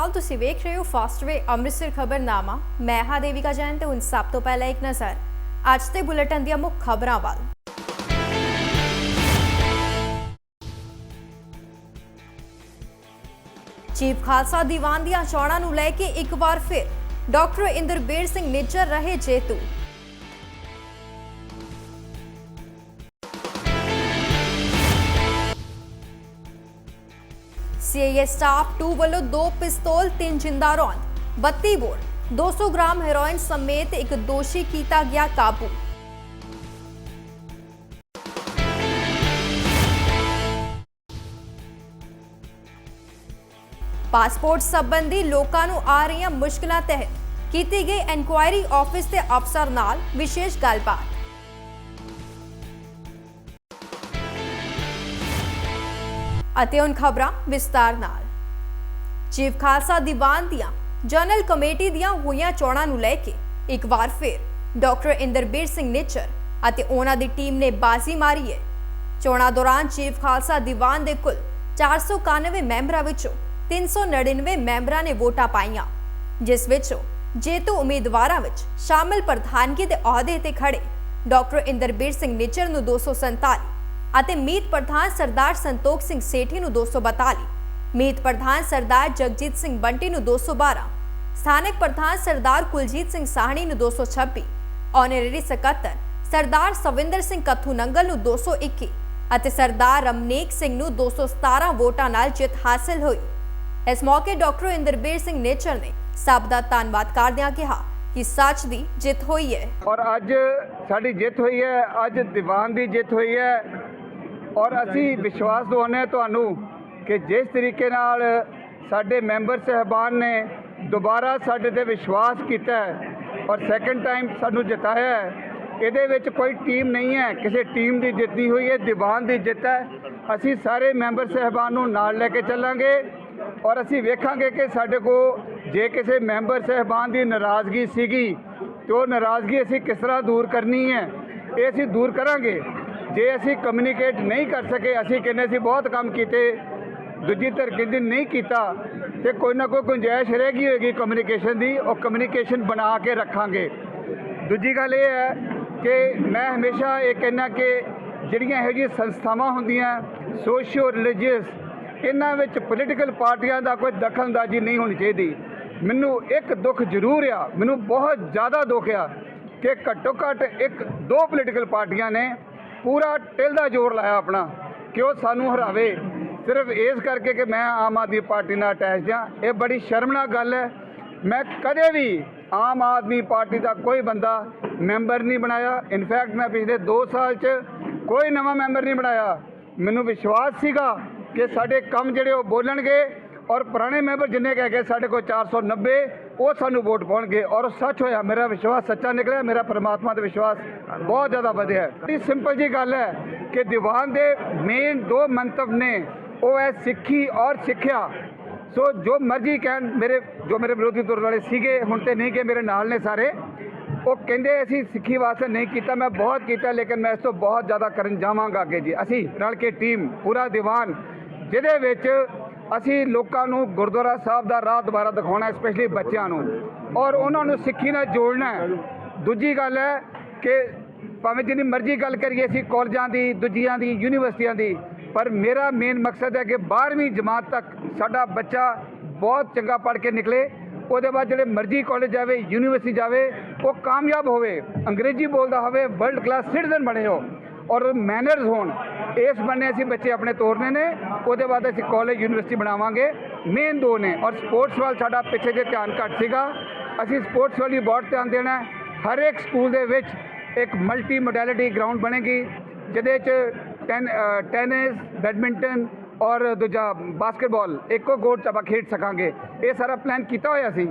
ਸਤਿ ਤੁਸੀਂ ਵੇਖ ਰਹੇ ਹੋ ਫਾਸਟਵੇ ਅੰਮ੍ਰਿਤਸਰ ਖਬਰਨਾਮਾ। ਮੈਂ ਹਾਂ ਦੇਵਿਕਾ ਜੈਨ ਤੇ ਹੁਣ ਸਭ ਤੋਂ ਪਹਿਲਾਂ ਇੱਕ ਨਜ਼ਰ। ਅੱਜ ਦੇ ਬੁਲੇਟਿਨ ਦੀਆਂ ਮੁੱਖ ਖਬਰਾਂ ਵੱਲ। ਚੀਫ ਖਾਲਸਾ ਦੀਵਾਨ ਦੀਆਂ ਚੋਣਾਂ ਨੂੰ ਲੈ ਕੇ ਇੱਕ ਵਾਰ ਫਿਰ ਡਾਕਟਰ ਇੰਦਰਬੀਰ ਸਿੰਘ ਨਿੱਜਰ ਰਹੇ ਜੇਤੂ। ਸੀਆਈਏ ਸਟਾਫ 2 ਵੱਲੋਂ ਦੋ ਪਿਸਤੌਲ ਤਿੰਨ ਜਿੰਦਾ ਰੌਂਦ 32 ਬੋਰ 200 ਗ੍ਰਾਮ ਹੈਰੋਇਨ ਸਮੇਤ ਇੱਕ ਦੋਸ਼ੀ ਕੀਤਾ ਗਿਆ ਕਾਬੂ ਪਾਸਪੋਰਟ ਸੰਬੰਧੀ ਲੋਕਾਂ ਨੂੰ ਆ ਰਹੀਆਂ ਮੁਸ਼ਕਲਾਂ ਤਹਿਤ ਕੀਤੀ ਗਈ ਇਨਕੁਆਇਰੀ ਆਫਿਸ ਦੇ ਅਫਸਰ ਨਾਲ ਵਿਸ਼ੇਸ਼ ਗੱਲਬਾਤ ਅਤੇ ਹੁਣ ਖਬਰਾਂ ਵਿਸਤਾਰ ਨਾਲ। ਚੀਫ ਖਾਲਸਾ ਦੀਵਾਨ ਦੀਆਂ ਜਨਰਲ ਕਮੇਟੀ ਦੀਆਂ ਹੋਈਆਂ ਚੋਣਾਂ ਨੂੰ ਲੈ ਕੇ ਇੱਕ ਵਾਰ ਫਿਰ ਡਾਕਟਰ ਇੰਦਰਬੀਰ ਸਿੰਘ ਨਿੱਚਰ ਅਤੇ ਉਹਨਾਂ ਦੀ ਟੀਮ ਨੇ ਬਾਜ਼ੀ ਮਾਰੀ ਹੈ। ਚੋਣਾਂ ਦੌਰਾਨ ਚੀਫ ਖਾਲਸਾ ਦੀਵਾਨ ਦੇ ਕੁੱਲ 491 ਮੈਂਬਰਾਂ ਵਿੱਚੋਂ 399 ਮੈਂਬਰਾਂ ਨੇ ਵੋਟਾਂ ਪਾਈਆਂ, ਜਿਸ ਵਿੱਚੋਂ ਜੇਤੂ ਉਮੀਦਵਾਰਾਂ ਵਿੱਚ ਸ਼ਾਮਿਲ ਪ੍ਰਧਾਨਗੀ ਦੇ ਅਹੁਦੇ ਤੇ ਖੜੇ ਡਾਕਟਰ ਇੰਦਰਬੀਰ ਸਿੰਘ ਨਿੱਚਰ ਨੂੰ 247 ਅਤੇ ਮੀਤ ਪ੍ਰਧਾਨ ਸਰਦਾਰ ਸੰਤੋਖ ਸਿੰਘ ਸੇਠੀ ਨੂੰ 242 ਮੀਤ ਪ੍ਰਧਾਨ ਸਰਦਾਰ ਜਗਜੀਤ ਸਿੰਘ ਬੰਟੀ ਨੂੰ 212 ਸਥਾਨਕ ਪ੍ਰਧਾਨ ਸਰਦਾਰ ਕੁਲਜੀਤ ਸਿੰਘ ਸਾਹਣੀ ਨੂੰ 226 ਆਨਰੇਰੀ ਸਕੱਤਰ ਸਰਦਾਰ ਸਵਿੰਦਰ ਸਿੰਘ ਕੱਥੂ ਨੰਗਲ ਨੂੰ 221 ਅਤੇ ਸਰਦਾਰ ਰਮਨੀਕ ਸਿੰਘ ਨੂੰ 217 ਵੋਟਾਂ ਨਾਲ ਜਿੱਤ ਹਾਸਲ ਹੋਈ। ਇਸ ਮੌਕੇ ਡਾਕਟਰ ਇੰਦਰਬੀਰ ਸਿੰਘ ਨੇਚਰ ਨੇ ਸਭ ਦਾ ਧੰਨਵਾਦ ਕਰਦਿਆਂ ਕਿਹਾ ਕਿ ਸੱਚ ਦੀ ਜਿੱਤ ਹੋਈ ਹੈ। ਔਰ ਅੱਜ ਸਾਡੀ ਜਿੱਤ ਹੋਈ ਹੈ, ਅੱਜ ਦੀਵਾਨ ਦੀ ਜਿੱਤ ਹੋਈ ਹੈ। ਔਰ ਅਸੀਂ ਵਿਸ਼ਵਾਸ ਦਿਵਾਉਂਦੇ ਹਾਂ ਤੁਹਾਨੂੰ ਕਿ ਜਿਸ ਤਰੀਕੇ ਨਾਲ ਸਾਡੇ ਮੈਂਬਰ ਸਹਿਬਾਨ ਨੇ ਦੁਬਾਰਾ ਸਾਡੇ ਤੇ ਵਿਸ਼ਵਾਸ ਕੀਤਾ ਔਰ ਸੈਕੰਡ ਟਾਈਮ ਸਾਨੂੰ ਜਿਤਾਇਆ ਇਹਦੇ ਵਿੱਚ ਕੋਈ ਟੀਮ ਨਹੀਂ ਹੈ, ਕਿਸੇ ਟੀਮ ਦੀ ਜਿੱਤੀ ਹੋਈ ਹੈ ਦੀਵਾਨ ਦੀ ਜਿੱਤ ਹੈ। ਅਸੀਂ ਸਾਰੇ ਮੈਂਬਰ ਸਹਿਬਾਨ ਨੂੰ ਨਾਲ ਲੈ ਕੇ ਚੱਲਾਂਗੇ ਔਰ ਅਸੀਂ ਵੇਖਾਂਗੇ ਕਿ ਸਾਡੇ ਕੋ ਜੇ ਕਿਸੇ ਮੈਂਬਰ ਸਹਿਬਾਨ ਦੀ ਨਾਰਾਜ਼ਗੀ ਸੀਗੀ, ਤੇ ਉਹ ਨਾਰਾਜ਼ਗੀ ਅਸੀਂ ਕਿਸ ਤਰ੍ਹਾਂ ਦੂਰ ਕਰਨੀ ਹੈ, ਇਹ ਅਸੀਂ ਦੂਰ ਕਰਾਂਗੇ। ਜੇ ਅਸੀਂ ਕਮਿਊਨੀਕੇਟ ਨਹੀਂ ਕਰ ਸਕੇ, ਅਸੀਂ ਕਹਿੰਦੇ ਸੀ ਬਹੁਤ ਕੰਮ ਕੀਤੇ, ਦੂਜੀ ਧਿਰ ਕਹਿੰਦੀ ਨਹੀਂ ਕੀਤਾ, ਤੇ ਕੋਈ ਨਾ ਕੋਈ ਗੁੰਜਾਇਸ਼ ਰਹਿ ਗਈ ਹੋਏਗੀ ਕਮਿਊਨੀਕੇਸ਼ਨ ਦੀ, ਉਹ ਕਮਿਊਨੀਕੇਸ਼ਨ ਬਣਾ ਕੇ ਰੱਖਾਂਗੇ। ਦੂਜੀ ਗੱਲ ਇਹ ਹੈ ਕਿ ਮੈਂ ਹਮੇਸ਼ਾ ਇਹ ਕਹਿਣਾ ਕਿ ਜਿਹੜੀਆਂ ਇਹੋ ਜਿਹੀਆਂ ਸੰਸਥਾਵਾਂ ਹੁੰਦੀਆਂ ਸੋਸ਼ੀਓ ਰਿਲੀਜੀਅਸ ਇਹਨਾਂ ਵਿੱਚ ਪੋਲੀਟੀਕਲ ਪਾਰਟੀਆਂ ਦਾ ਕੋਈ ਦਖਲਅੰਦਾਜ਼ੀ ਨਹੀਂ ਹੋਣੀ ਚਾਹੀਦੀ। ਮੈਨੂੰ ਇੱਕ ਦੁੱਖ ਜ਼ਰੂਰ ਆ, ਮੈਨੂੰ ਬਹੁਤ ਜ਼ਿਆਦਾ ਦੁੱਖ ਆ ਕਿ ਘੱਟੋ ਘੱਟ ਇੱਕ ਦੋ ਪੋਲੀਟੀਕਲ ਪਾਰਟੀਆਂ ਨੇ ਪੂਰਾ ਟਿਲ ਦਾ ਜ਼ੋਰ ਲਾਇਆ ਆਪਣਾ ਕਿ ਉਹ ਸਾਨੂੰ ਹਰਾਵੇ। ਸਿਰਫ ਇਸ ਕਰਕੇ ਕਿ ਮੈਂ ਆਮ ਆਦਮੀ ਪਾਰਟੀ ਨਾਲ ਅਟੈਚ ਹਾਂ। ਇਹ ਬੜੀ ਸ਼ਰਮਨਾਕ ਗੱਲ ਹੈ। ਮੈਂ ਕਦੇ ਵੀ ਆਮ ਆਦਮੀ ਪਾਰਟੀ ਦਾ ਕੋਈ ਬੰਦਾ ਮੈਂਬਰ ਨਹੀਂ ਬਣਾਇਆ। ਇਨਫੈਕਟ ਮੈਂ ਪਿਛਲੇ 2 ਸਾਲ 'ਚ ਕੋਈ ਨਵਾਂ ਮੈਂਬਰ ਨਹੀਂ ਬਣਾਇਆ। ਮੈਨੂੰ ਵਿਸ਼ਵਾਸ ਸੀਗਾ ਕਿ ਸਾਡੇ ਕੰਮ ਜਿਹੜੇ ਉਹ ਬੋਲਣਗੇ ਔਰ ਪੁਰਾਣੇ ਮੈਂਬਰ ਜਿੰਨੇ ਕਹਿ ਗਏ ਸਾਡੇ ਕੋਲ 490 ਉਹ ਸਾਨੂੰ ਵੋਟ ਪਾਉਣਗੇ ਔਰ ਉਹ ਸੱਚ ਹੋਇਆ, ਮੇਰਾ ਵਿਸ਼ਵਾਸ ਸੱਚਾ ਨਿਕਲਿਆ, ਮੇਰਾ ਪਰਮਾਤਮਾ ਤੇ ਵਿਸ਼ਵਾਸ ਬਹੁਤ ਜ਼ਿਆਦਾ ਵਧਿਆ। ਹੈ ਇਹ ਸਿੰਪਲ ਜੀ ਗੱਲ ਹੈ ਕਿ ਦੀਵਾਨ ਦੇ ਮੇਨ ਦੋ ਮੰਤਵ ਨੇ, ਉਹ ਹੈ ਸਿੱਖੀ ਔਰ ਸਿੱਖਿਆ। ਸੋ ਜੋ ਮਰਜ਼ੀ ਕਹਿਣ ਮੇਰੇ, ਜੋ ਮੇਰੇ ਵਿਰੋਧੀ ਧਿਰ ਵਾਲੇ ਸੀਗੇ, ਹੁਣ ਤੇ ਨਹੀਂ ਕਿ ਮੇਰੇ ਨਾਲ ਨੇ ਸਾਰੇ, ਉਹ ਕਹਿੰਦੇ ਅਸੀਂ ਸਿੱਖੀ ਵਾਸਤੇ ਨਹੀਂ ਕੀਤਾ, ਮੈਂ ਬਹੁਤ ਕੀਤਾ, ਲੇਕਿਨ ਮੈਂ ਇਸ ਤੋਂ ਬਹੁਤ ਜ਼ਿਆਦਾ ਕਰਨ ਜਾਵਾਂਗਾ ਅੱਗੇ ਜੀ। ਅਸੀਂ ਰਲ ਕੇ ਟੀਮ ਪੂਰਾ ਦੀਵਾਨ, ਜਿਹਦੇ ਵਿੱਚ ਅਸੀਂ ਲੋਕਾਂ ਨੂੰ ਗੁਰਦੁਆਰਾ ਸਾਹਿਬ ਦਾ ਰਾਹ ਦੁਬਾਰਾ ਦਿਖਾਉਣਾ ਸਪੈਸ਼ਲੀ ਬੱਚਿਆਂ ਨੂੰ। ਔਰ ਉਹਨਾਂ ਨੂੰ ਸਿੱਖੀ ਨਾਲ ਜੋੜਨਾ ਦੂਜੀ ਗੱਲ ਹੈ ਕਿ ਭਾਵੇਂ ਜਿੰਨੀ ਮਰਜ਼ੀ ਗੱਲ ਕਰੀਏ ਅਸੀਂ ਕਾਲਜਾਂ ਦੀ, ਦੂਜੀਆਂ ਦੀ, ਯੂਨੀਵਰਸਿਟੀਆਂ ਦੀ, ਪਰ ਮੇਰਾ ਮੇਨ ਮਕਸਦ ਹੈ ਕਿ 12ਵੀਂ ਜਮਾਤ ਤੱਕ ਸਾਡਾ ਬੱਚਾ ਬਹੁਤ ਚੰਗਾ ਪੜ੍ਹ ਕੇ ਨਿਕਲੇ। ਉਹਦੇ ਬਾਅਦ ਜਿਹੜੇ ਮਰਜ਼ੀ ਕਾਲਜ ਜਾਵੇ, ਯੂਨੀਵਰਸਿਟੀ ਜਾਵੇ, ਉਹ ਕਾਮਯਾਬ ਹੋਵੇ, ਅੰਗਰੇਜ਼ੀ ਬੋਲਦਾ ਹੋਵੇ ਵਰਲਡ ਕਲਾਸ ਸਿਟੀਜ਼ਨ ਬਣੇ ਹੋ। ਔਰ ਮੈਨਰਸ ਹੋਣ। ਇਸ ਬੰਨੇ ਅਸੀਂ ਬੱਚੇ ਆਪਣੇ ਤੋਰਨੇ ਨੇ। ਉਹਦੇ ਬਾਅਦ ਅਸੀਂ ਕਾਲਜ ਯੂਨੀਵਰਸਿਟੀ ਬਣਾਵਾਂਗੇ। ਮੇਨ ਦੋ ਨੇ। ਔਰ ਸਪੋਰਟਸ ਵੱਲ ਸਾਡਾ ਪਿੱਛੇ ਜੇ ਧਿਆਨ ਘੱਟ ਸੀਗਾ, ਅਸੀਂ ਸਪੋਰਟਸ ਵੱਲ ਵੀ ਬਹੁਤ ਧਿਆਨ ਦੇਣਾ ਹਰ ਇੱਕ ਸਕੂਲ ਦੇ ਵਿੱਚ ਇੱਕ ਮਲਟੀ ਮੋਡੈਲਿਟੀ ਗਰਾਊਂਡ ਬਣੇਗੀ, ਜਿਹਦੇ 'ਚ ਟੈਨ ਟੈਨਿਸ ਬੈਡਮਿੰਟਨ ਔਰ ਦੂਜਾ ਬਾਸਕਟਬਾਲ ਇੱਕੋ ਕੋਰਟ 'ਚ ਆਪਾਂ ਖੇਡ ਸਕਾਂਗੇ। ਇਹ ਸਾਰਾ ਪਲਾਨ ਕੀਤਾ ਹੋਇਆ ਸੀ।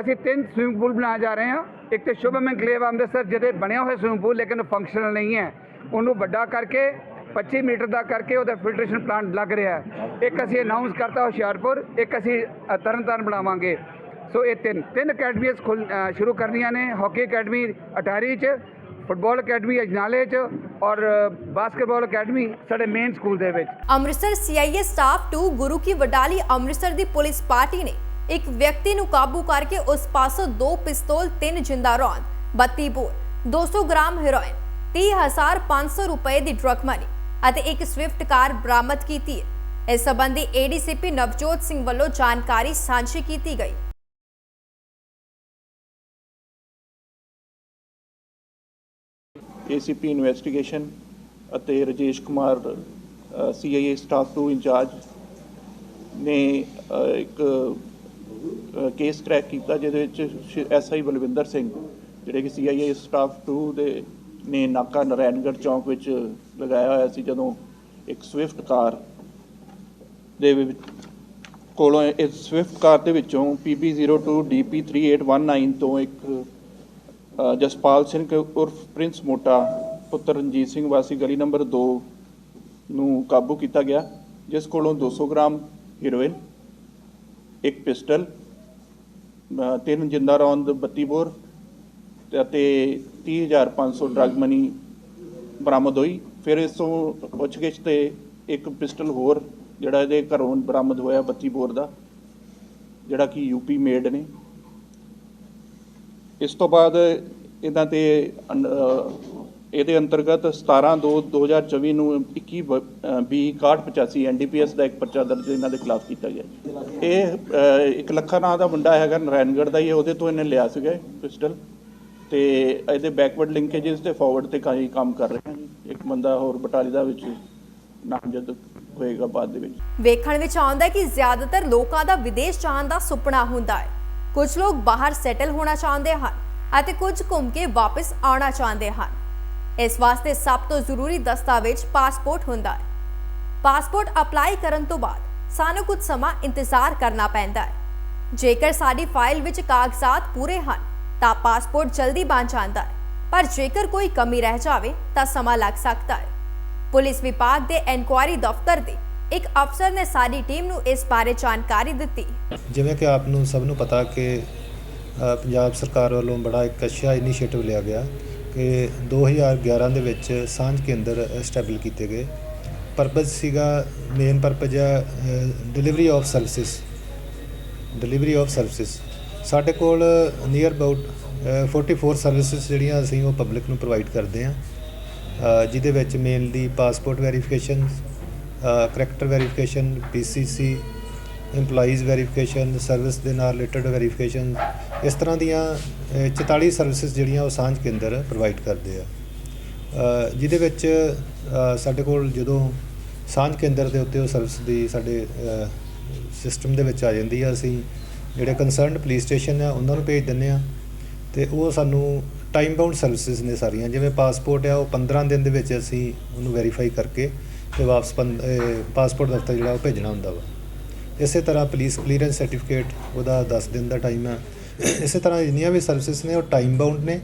ਅਸੀਂ ਤਿੰਨ ਸਵਿਮਿੰਗ ਪੂਲ ਬਣਾਏ ਜਾ ਰਹੇ ਹਾਂ। ਇੱਕ ਤੇ ਸ਼ੁਭਮ ਐਨਕਲੇਵ ਅੰਮ੍ਰਿਤਸਰ, ਜਿਹਦੇ ਬਣਿਆ ਹੋਇਆ ਸਵਿਮਿੰਗ ਪੂਲ ਲੇਕਿਨ ਫੰਕਸ਼ਨਲ ਨਹੀਂ ਹੈ। ਉਹਨੂੰ ਵੱਡਾ ਕਰਕੇ 25 ਮੀਟਰ ਦਾ ਕਰਕੇ ਉਹਦਾ ਫਿਲਟਰੇਸ਼ਨ ਪਲਾਂਟ ਲੱਗ ਰਿਹਾ ਹੈ। ਇੱਕ ਅਸੀਂ ਅਨਾਉਂਸ ਕਰਤਾ ਹੁਸ਼ਿਆਰਪੁਰ, ਇੱਕ ਅਸੀਂ ਤਰਨਤਾਰਨ ਬਣਾਵਾਂਗੇ। ਸੋ ਇਹ ਤਿੰਨ ਤਿੰਨ ਅਕੈਡਮੀਆਂ ਸ਼ੁਰੂ ਕਰਨੀਆਂ ਨੇ। ਹਾਕੀ ਅਕੈਡਮੀ ਅਟਾਰੀ 'ਚ ਫੁੱਟਬਾਲ ਅਕੈਡਮੀ ਅਜਨਾਲੇ 'ਚ ਔਰ ਬਾਸਕਟਬਾਲ ਅਕੈਡਮੀ ਸਾਡੇ ਮੇਨ ਸਕੂਲ ਦੇ ਵਿੱਚ। ਅੰਮ੍ਰਿਤਸਰ ਸੀਆਈਏ ਸਟਾਫ 2 ਗੁਰੂ ਕੀ ਵਡਾਲੀ ਅੰਮ੍ਰਿਤਸਰ ਦੀ ਪੁਲਿਸ ਪਾਰਟੀ ਨੇ ਇੱਕ ਵਿਅਕਤੀ ਨੂੰ ਕਾਬੂ ਕਰਕੇ ਉਸ ਪਾਸੋਂ ਦੋ ਪਿਸਤੌਲ, ਤਿੰਨ ਜਿੰਦਾ ਰੌਂਦ 32 ਬੋਰ 200 ਗ੍ਰਾਮ ਹੈਰੋਇਨ 30500 ਰੁਪਏ ਦੀ ਡਰਗ ਮਨੀ ਅਤੇ ਇੱਕ ਸਵਿਫਟ ਕਾਰ ਬਰਾਮਦ ਕੀਤੀ ਹੈ। ਇਸ ਸੰਬੰਧੀ ਏਡੀਸੀਪੀ ਨਵਜੋਤ ਸਿੰਘ ਵੱਲੋਂ ਜਾਣਕਾਰੀ ਸਾਂਝੀ ਕੀਤੀ ਗਈ। ਏਸੀਪੀ ਇਨਵੈਸਟੀਗੇਸ਼ਨ ਅਤੇ Rajesh Kumar CIA staff 2 incharge ਨੇ ਇੱਕ ਕੇਸ ਕ੍ਰੈਕ ਕੀਤਾ, ਜਿਹਦੇ ਵਿੱਚ ਐਸਆਈ ਬਲਵਿੰਦਰ ਸਿੰਘ, ਜਿਹੜੇ ਕਿ ਸੀਆਈਏ ਸਟਾਫ 2 ਦੇ ਨੇ ਨਾਕਾ ਨਰੈਣਗੜ੍ਹ ਚੌਂਕ ਵਿੱਚ ਲਗਾਇਆ ਹੋਇਆ ਸੀ, ਜਦੋਂ ਇੱਕ ਸਵਿਫਟ ਕਾਰ ਦੇ ਵਿੱਚ ਕੋਲੋਂ ਇਸ ਸਵਿਫਟ ਕਾਰ ਦੇ ਵਿੱਚੋਂ PB02 DP3819 ਤੋਂ ਇੱਕ ਜਸਪਾਲ ਸਿੰਘ ਉਰਫ ਪ੍ਰਿੰਸ ਮੋਟਾ ਪੁੱਤਰ ਰਣਜੀਤ ਸਿੰਘ ਵਾਸੀ ਗਲੀ ਨੰਬਰ 2 ਨੂੰ ਕਾਬੂ ਕੀਤਾ ਗਿਆ, ਜਿਸ ਕੋਲੋਂ 200 ਗ੍ਰਾਮ ਹੀਰੋਇਨ, ਇੱਕ ਪਿਸਟਲ ਤਿੰਨ ਜਿੰਦਾ ਰੌਂਦ 32 ਬੋਰ ਅਤੇ 30500 ਡਰਗ ਮਨੀ ਬਰਾਮਦ ਹੋਈ। ਫਿਰ ਇਸ ਤੋਂ ਪੁੱਛਗਿੱਛ ਤੇ ਇੱਕ ਪਿਸਟਲ ਹੋਰ, ਜਿਹੜਾ ਇਹਦੇ ਘਰੋਂ ਬਰਾਮਦ ਹੋਇਆ 32 ਬੋਰ ਦਾ, ਜਿਹੜਾ ਕਿ ਯੂਪੀ ਮੇਡ ਨੇ। ਇਸ ਤੋਂ ਬਾਅਦ ਇਹਨਾਂ ਤੇ, ਅਨ- ਅਹ, ਇਹਦੇ ਅੰਤਰਗਤ 17 2 2024 ਨੂੰ 21 ਬ- ਅਹ 20 6185 ਐਨਡੀਪੀਐਸ ਦਾ ਇੱਕ ਪਰਚਾ ਦਰਜ ਇਹਨਾਂ ਦੇ ਖਿਲਾਫ ਕੀਤਾ ਗਿਆ। ਇਹ ਇੱਕ ਲੱਖਾ ਨਾਂ ਦਾ ਮੁੰਡਾ ਹੈਗਾ, ਨਾਰਾਇਣਗੜ੍ਹ ਦਾ ਹੀ ਉਹਦੇ ਤੋਂ ਇਹਨੇ ਲਿਆ ਸੀਗਾ ਪਿਸਟਲ ਤੇ ਇਹਦੇ ਬੈਕਵਰਡ ਲਿੰਕੇजेस ਤੇ ਫਾਰਵਰਡ ਤੇ ਕਾਫੀ ਕੰਮ ਕਰ ਰਹੇ ਹਨ। ਇੱਕ ਬੰਦਾ ਹੋਰ ਬਟਾਲੀ ਦਾ ਵਿੱਚ ਨਾਮਜ਼ਦ ਹੋਏਗਾ ਬਾਅਦ ਦੇ ਵਿੱਚ। ਵੇਖਣ ਵਿੱਚ ਆਉਂਦਾ ਹੈ ਕਿ ਜ਼ਿਆਦਾਤਰ ਲੋਕਾਂ ਦਾ ਵਿਦੇਸ਼ ਜਾਣ ਦਾ ਸੁਪਨਾ ਹੁੰਦਾ ਹੈ। ਕੁਝ ਲੋਕ ਬਾਹਰ ਸੈਟਲ ਹੋਣਾ ਚਾਹੁੰਦੇ ਹਨ ਅਤੇ ਕੁਝ ਘੁੰਮ ਕੇ ਵਾਪਸ ਆਉਣਾ ਚਾਹੁੰਦੇ ਹਨ। ਇਸ ਵਾਸਤੇ ਸਭ ਤੋਂ ਜ਼ਰੂਰੀ ਦਸਤਾਵੇਜ਼ ਪਾਸਪੋਰਟ ਹੁੰਦਾ ਹੈ। ਪਾਸਪੋਰਟ ਅਪਲਾਈ ਕਰਨ ਤੋਂ ਬਾਅਦ ਸਾਨੂੰ ਕੁਝ ਸਮਾਂ ਇੰਤਜ਼ਾਰ ਕਰਨਾ ਪੈਂਦਾ ਹੈ। ਜੇਕਰ ਸਾਡੀ ਫਾਈਲ ਵਿੱਚ ਕਾਗਜ਼ਾਤ ਪੂਰੇ ਹਨ ਤਾਂ ਪਾਸਪੋਰਟ ਜਲਦੀ ਬਣ ਜਾਂਦਾ ਹੈ। ਪਰ ਜੇਕਰ ਕੋਈ ਕਮੀ ਰਹਿ ਜਾਵੇ ਤਾਂ ਸਮਾਂ ਲੱਗ ਸਕਦਾ ਹੈ। ਪੁਲਿਸ ਵਿਭਾਗ ਦੇ ਇਨਕੁਆਇਰੀ ਦਫ਼ਤਰ ਦੇ ਇੱਕ ਅਫਸਰ ਨੇ ਸਾਡੀ ਟੀਮ ਨੂੰ ਇਸ ਬਾਰੇ ਜਾਣਕਾਰੀ ਦਿੱਤੀ। ਜਿਵੇਂ ਕਿ ਆਪ ਨੂੰ ਸਭ ਨੂੰ ਪਤਾ ਕਿ ਅ, ਪੰਜਾਬ ਸਰਕਾਰ ਵੱਲੋਂ ਬੜਾ ਇੱਕ ਅੱਛਾ ਇਨੀਸ਼ੀਏਟਿਵ ਲਿਆ ਗਿਆ ਕਿ 2011 ਦੇ ਵਿੱਚ ਸਾਂਝ ਕੇਂਦਰ ਸਟੈਬਲ ਕੀਤੇ ਗਏ। ਪਰਪਸ ਸੀਗਾ ਮੇਨ ਪਰਪਸ ਹੈ delivery of services delivery of services ਸਾਡੇ ਕੋਲ ਨੀਅਰ ਅਬਾਊਟ 44 ਸਰਵਿਸਿਜ਼ ਜਿਹੜੀਆਂ ਅਸੀਂ ਉਹ ਪਬਲਿਕ ਨੂੰ ਪ੍ਰੋਵਾਈਡ ਕਰਦੇ ਹਾਂ। ਜਿਹਦੇ ਵਿੱਚ mainly passport verification character verification PCC EMPLOYEES verification service ਦੇ ਨਾਲ ਰਿਲੇਟਡ ਵੈਰੀਫਿਕੇਸ਼ਨ ਇਸ ਤਰ੍ਹਾਂ ਦੀਆਂ ਅ, 44 ਸਰਵਿਸਿਜ਼ ਜਿਹੜੀਆਂ ਉਹ ਸਾਂਝ ਕੇਂਦਰ ਪ੍ਰੋਵਾਈਡ ਕਰਦੇ ਆ। ਜਿਹਦੇ ਵਿੱਚ ਸਾਡੇ ਕੋਲ ਜਦੋਂ ਸਾਂਝ ਕੇਂਦਰ ਦੇ ਉੱਤੇ ਉਹ ਸਰਵਿਸ ਦੀ ਸਾਡੇ ਸਿਸਟਮ ਦੇ ਵਿੱਚ ਆ ਜਾਂਦੀ ਆ ਅਸੀਂ ਜਿਹੜੇ ਕੰਸਰਨਡ ਪੁਲਿਸ ਸਟੇਸ਼ਨ ਆ, ਉਹਨਾਂ ਨੂੰ ਭੇਜ ਦਿੰਦੇ ਆ। ਤੇ ਉਹ ਸਾਨੂੰ ਟਾਈਮ ਬਾਉਂਡ ਸਰਵਿਸਿਜ਼ ਨੇ ਸਾਰੀਆਂ, ਜਿਵੇਂ ਪਾਸਪੋਰਟ ਆ, ਉਹ 15 ਦਿਨ ਦੇ ਵਿੱਚ ਅਸੀਂ ਉਹਨੂੰ ਵੈਰੀਫਾਈ ਕਰਕੇ ਤੇ ਵਾਪਸ ਪੰ- ਪਾਸਪੋਰਟ ਦਫ਼ਤਰ ਜਿਹੜਾ ਉਹ ਭੇਜਣਾ ਹੁੰਦਾ ਵਾ। ਇਸੇ ਤਰ੍ਹਾਂ ਪੁਲਿਸ ਕਲੀਅਰੈਂਸ ਸਰਟੀਫਿਕੇਟ ਉਹਦਾ 10 ਦਿਨ ਦਾ ਟਾਈਮ ਆ। ਇਸੇ ਤਰ੍ਹਾਂ ਜਿੰਨੀਆਂ ਵੀ ਸਰਵਿਸਿਜ਼ ਨੇ, ਉਹ ਟਾਈਮ ਬਾਉਂਡ ਨੇ।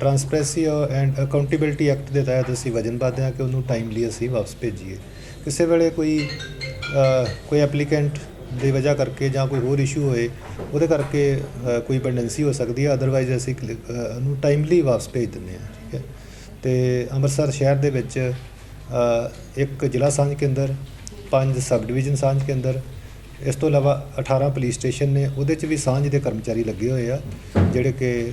ਟਰਾਂਸਪੇਰੈਂਸੀ ਐਂਡ ਅਕਾਊਂਟੇਬਿਲਟੀ ਐਕਟ ਦੇ ਤਹਿਤ ਅਸੀਂ ਵਜ਼ਨ ਵਜਨਬੱਧ ਹਾਂ ਕਿ ਉਹਨੂੰ ਟਾਈਮਲੀ ਅਸੀਂ ਵਾਪਸ ਭੇਜੀਏ। ਕਿਸੇ ਵੇਲੇ ਕੋਈ ਕੋਈ ਐਪਲੀਕੈਂਟ ਦੀ ਵਜ੍ਹਾ ਕਰਕੇ ਜਾਂ ਕੋਈ ਹੋਰ ਇਸ਼ੂ ਹੋਏ ਉਹਦੇ ਕਰਕੇ ਕੋਈ ਪੈਂਡੈਂਸੀ ਹੋ ਸਕਦੀ ਹੈ ਅਦਰਵਾਈਜ਼ ਅਸੀਂ ਕਲਿ- ਅ, ਟਾਈਮਲੀ ਵਾਪਸ ਭੇਜ ਦਿੰਦੇ ਹਾਂ ਠੀਕ ਹੈ। ਤੇ ਅੰਮ੍ਰਿਤਸਰ ਸ਼ਹਿਰ ਦੇ ਵਿੱਚ ਇੱਕ ਜ਼ਿਲ੍ਹਾ ਸਾਂਝ ਕੇਂਦਰ ਪੰਜ ਸਬ ਡਿਵੀਜ਼ਨ ਸਾਂਝ ਕੇਂਦਰ ਇਸ ਤੋਂ ਇਲਾਵਾ 18 ਪੁਲਿਸ ਸਟੇਸ਼ਨ ਨੇ ਉਹਦੇ 'ਚ ਵੀ ਸਾਂਝ ਦੇ ਕਰਮਚਾਰੀ ਲੱਗੇ ਹੋਏ ਆ ਜਿਹੜੇ ਕਿ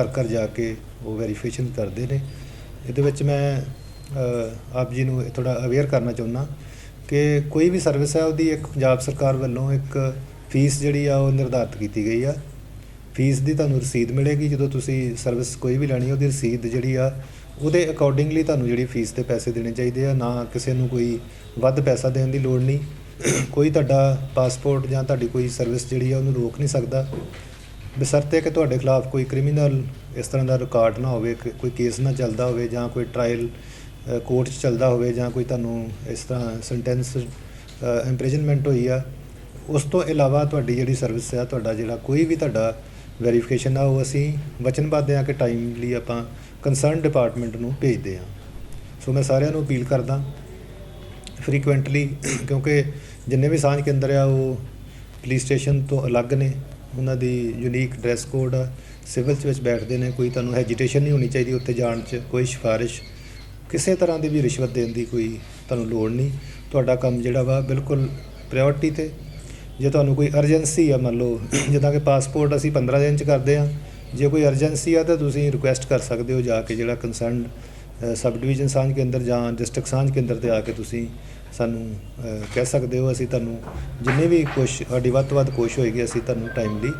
ਘਰ ਘਰ ਜਾ ਕੇ ਉਹ ਵੈਰੀਫਿਕੇਸ਼ਨ ਕਰਦੇ ਨੇ। ਇਹਦੇ ਵਿੱਚ ਮੈਂ ਆਪ ਜੀ ਨੂੰ ਥੋੜਾ ਅਵੇਅਰ ਕਰਨਾ ਚਾਹੁੰਦਾ। ਕਿ ਕੋਈ ਵੀ ਸਰਵਿਸ ਹੈ, ਉਹਦੀ ਇੱਕ ਪੰਜਾਬ ਸਰਕਾਰ ਵੱਲੋਂ ਇੱਕ ਫੀਸ ਜਿਹੜੀ ਆ, ਉਹ ਨਿਰਧਾਰਤ ਕੀਤੀ ਗਈ ਆ। ਫੀਸ ਦੀ ਤੁਹਾਨੂੰ ਰਸੀਦ ਮਿਲੇਗੀ, ਜਦੋਂ ਤੁਸੀਂ ਸਰਵਿਸ ਕੋਈ ਵੀ ਲੈਣੀ ਉਹਦੀ ਰਸੀਦ ਜਿਹੜੀ ਆ, ਉਹਦੇ ਅਕੋਰਡਿੰਗਲੀ ਤੁਹਾਨੂੰ ਜਿਹੜੀ ਫੀਸ ਦੇ ਪੈਸੇ ਦੇਣੇ ਚਾਹੀਦੇ ਆ। ਨਾ ਕਿਸੇ ਨੂੰ ਕੋਈ ਵੱਧ ਪੈਸਾ ਦੇਣ ਦੀ ਲੋੜ ਨਹੀਂ। ਕੋਈ ਤੁਹਾਡਾ ਪਾਸਪੋਰਟ ਜਾਂ ਤੁਹਾਡੀ ਕੋਈ ਸਰਵਿਸ ਜਿਹੜੀ ਆ, ਉਹਨੂੰ ਰੋਕ ਨਹੀਂ ਸਕਦਾ। ਬਸ਼ਰਤੇ ਕਿ ਤੁਹਾਡੇ ਖਿਲਾਫ ਕੋਈ ਕ੍ਰਿਮੀਨਲ ਇਸ ਤਰ੍ਹਾਂ ਦਾ ਰਿਕਾਰਡ ਨਾ ਹੋਵੇ ਕੋਈ ਕੇਸ ਨਾ ਚੱਲਦਾ ਹੋਵੇ ਜਾਂ ਕੋਈ ਟ੍ਰਾਇਲ ਕੋਰਟ 'ਚ ਚੱਲਦਾ ਹੋਵੇ ਜਾਂ ਕੋਈ ਤੁਹਾਨੂੰ ਇਸ ਤਰ੍ਹਾਂ ਸੈਂਟੈਂਸ ਇੰਪ੍ਰਿਜ਼ਨਮੈਂਟ ਹੋਈ ਆ, ਉਸ ਤੋਂ ਇਲਾਵਾ ਤੁਹਾਡੀ ਜਿਹੜੀ ਸਰਵਿਸ ਆ, ਤੁਹਾਡਾ ਜਿਹੜਾ ਕੋਈ ਵੀ ਤੁਹਾਡਾ ਵੈਰੀਫਿਕੇਸ਼ਨ ਆ, ਉਹ ਅਸੀਂ ਵਚਨਬੱਧ ਆ ਕਿ ਟਾਈਮਲੀ ਆਪਾਂ ਕੰਸਰਨ ਡਿਪਾਰਟਮੈਂਟ ਨੂੰ ਭੇਜਦੇ ਹਾਂ ਸੋ ਮੈਂ ਸਾਰਿਆਂ ਨੂੰ ਅਪੀਲ ਕਰਦਾ ਫ੍ਰੀਕੁਐਂਟਲੀ ਕਿਉਂਕਿ ਜਿੰਨੇ ਵੀ ਸਾਂਝ ਕੇਂਦਰ ਆ, ਉਹ ਪੁਲਿਸ ਸਟੇਸ਼ਨ ਤੋਂ ਅਲੱਗ ਨੇ। ਉਹਨਾਂ ਦੀ ਯੂਨੀਕ ਡਰੈਸ ਕੋਡ ਆ। ਸਿਵਲ ਵਿੱਚ ਬੈਠਦੇ ਨੇ, ਕੋਈ ਤੁਹਾਨੂੰ ਹੈਜੀਟੇਸ਼ਨ ਨਹੀਂ ਹੋਣੀ ਚਾਹੀਦੀ ਉੱਥੇ ਜਾਣ 'ਚ, ਕੋਈ ਸਿਫਾਰਿਸ਼ ਕਿਸੇ ਤਰ੍ਹਾਂ ਦੀ ਵੀ ਰਿਸ਼ਵਤ ਦੇਣ ਦੀ ਕੋਈ ਤੁਹਾਨੂੰ ਲੋੜ ਨਹੀਂ। ਤੁਹਾਡਾ ਕੰਮ ਜਿਹੜਾ ਵਾ ਬਿਲਕੁਲ ਪ੍ਰਾਇੋਰਟੀ ਤੇ। ਜੇ ਤੁਹਾਨੂੰ ਕੋਈ ਅਰਜੈਂਸੀ ਆ, ਮੰਨ ਲਓ, ਜਿੱਦਾਂ ਕਿ ਪਾਸਪੋਰਟ ਅਸੀਂ 15 ਦਿਨ 'ਚ ਕਰਦੇ ਆ ਜੇ ਕੋਈ ਅਰਜੈਂਸੀ ਆ ਤਾਂ ਤੁਸੀਂ ਰਿਕੁਐਸਟ ਕਰ ਸਕਦੇ ਹੋ ਜਾ ਕੇ ਜਿਹੜਾ ਕੰਸਰਨਡ ਸਬ ਡਿਵੀਜ਼ਨ ਸਾਂਝ ਕੇਂਦਰ ਜਾਂ ਡਿਸਟ੍ਰਿਕਟ ਸਾਂਝ ਕੇਂਦਰ ਤੇ ਆ ਕੇ ਤੁਸੀਂ ਸਾਨੂੰ ਕਹਿ ਸਕਦੇ ਹੋ। ਅਸੀਂ ਤੁਹਾਨੂੰ ਜਿੰਨੇ ਵੀ ਕੋਸ਼ ਸਾਡੀ ਵੱਧ ਤੋਂ ਵੱਧ ਕੋਸ਼ਿਸ਼ ਹੋਏਗੀ, ਅਸੀਂ ਤੁਹਾਨੂੰ ਟਾਈਮਲੀ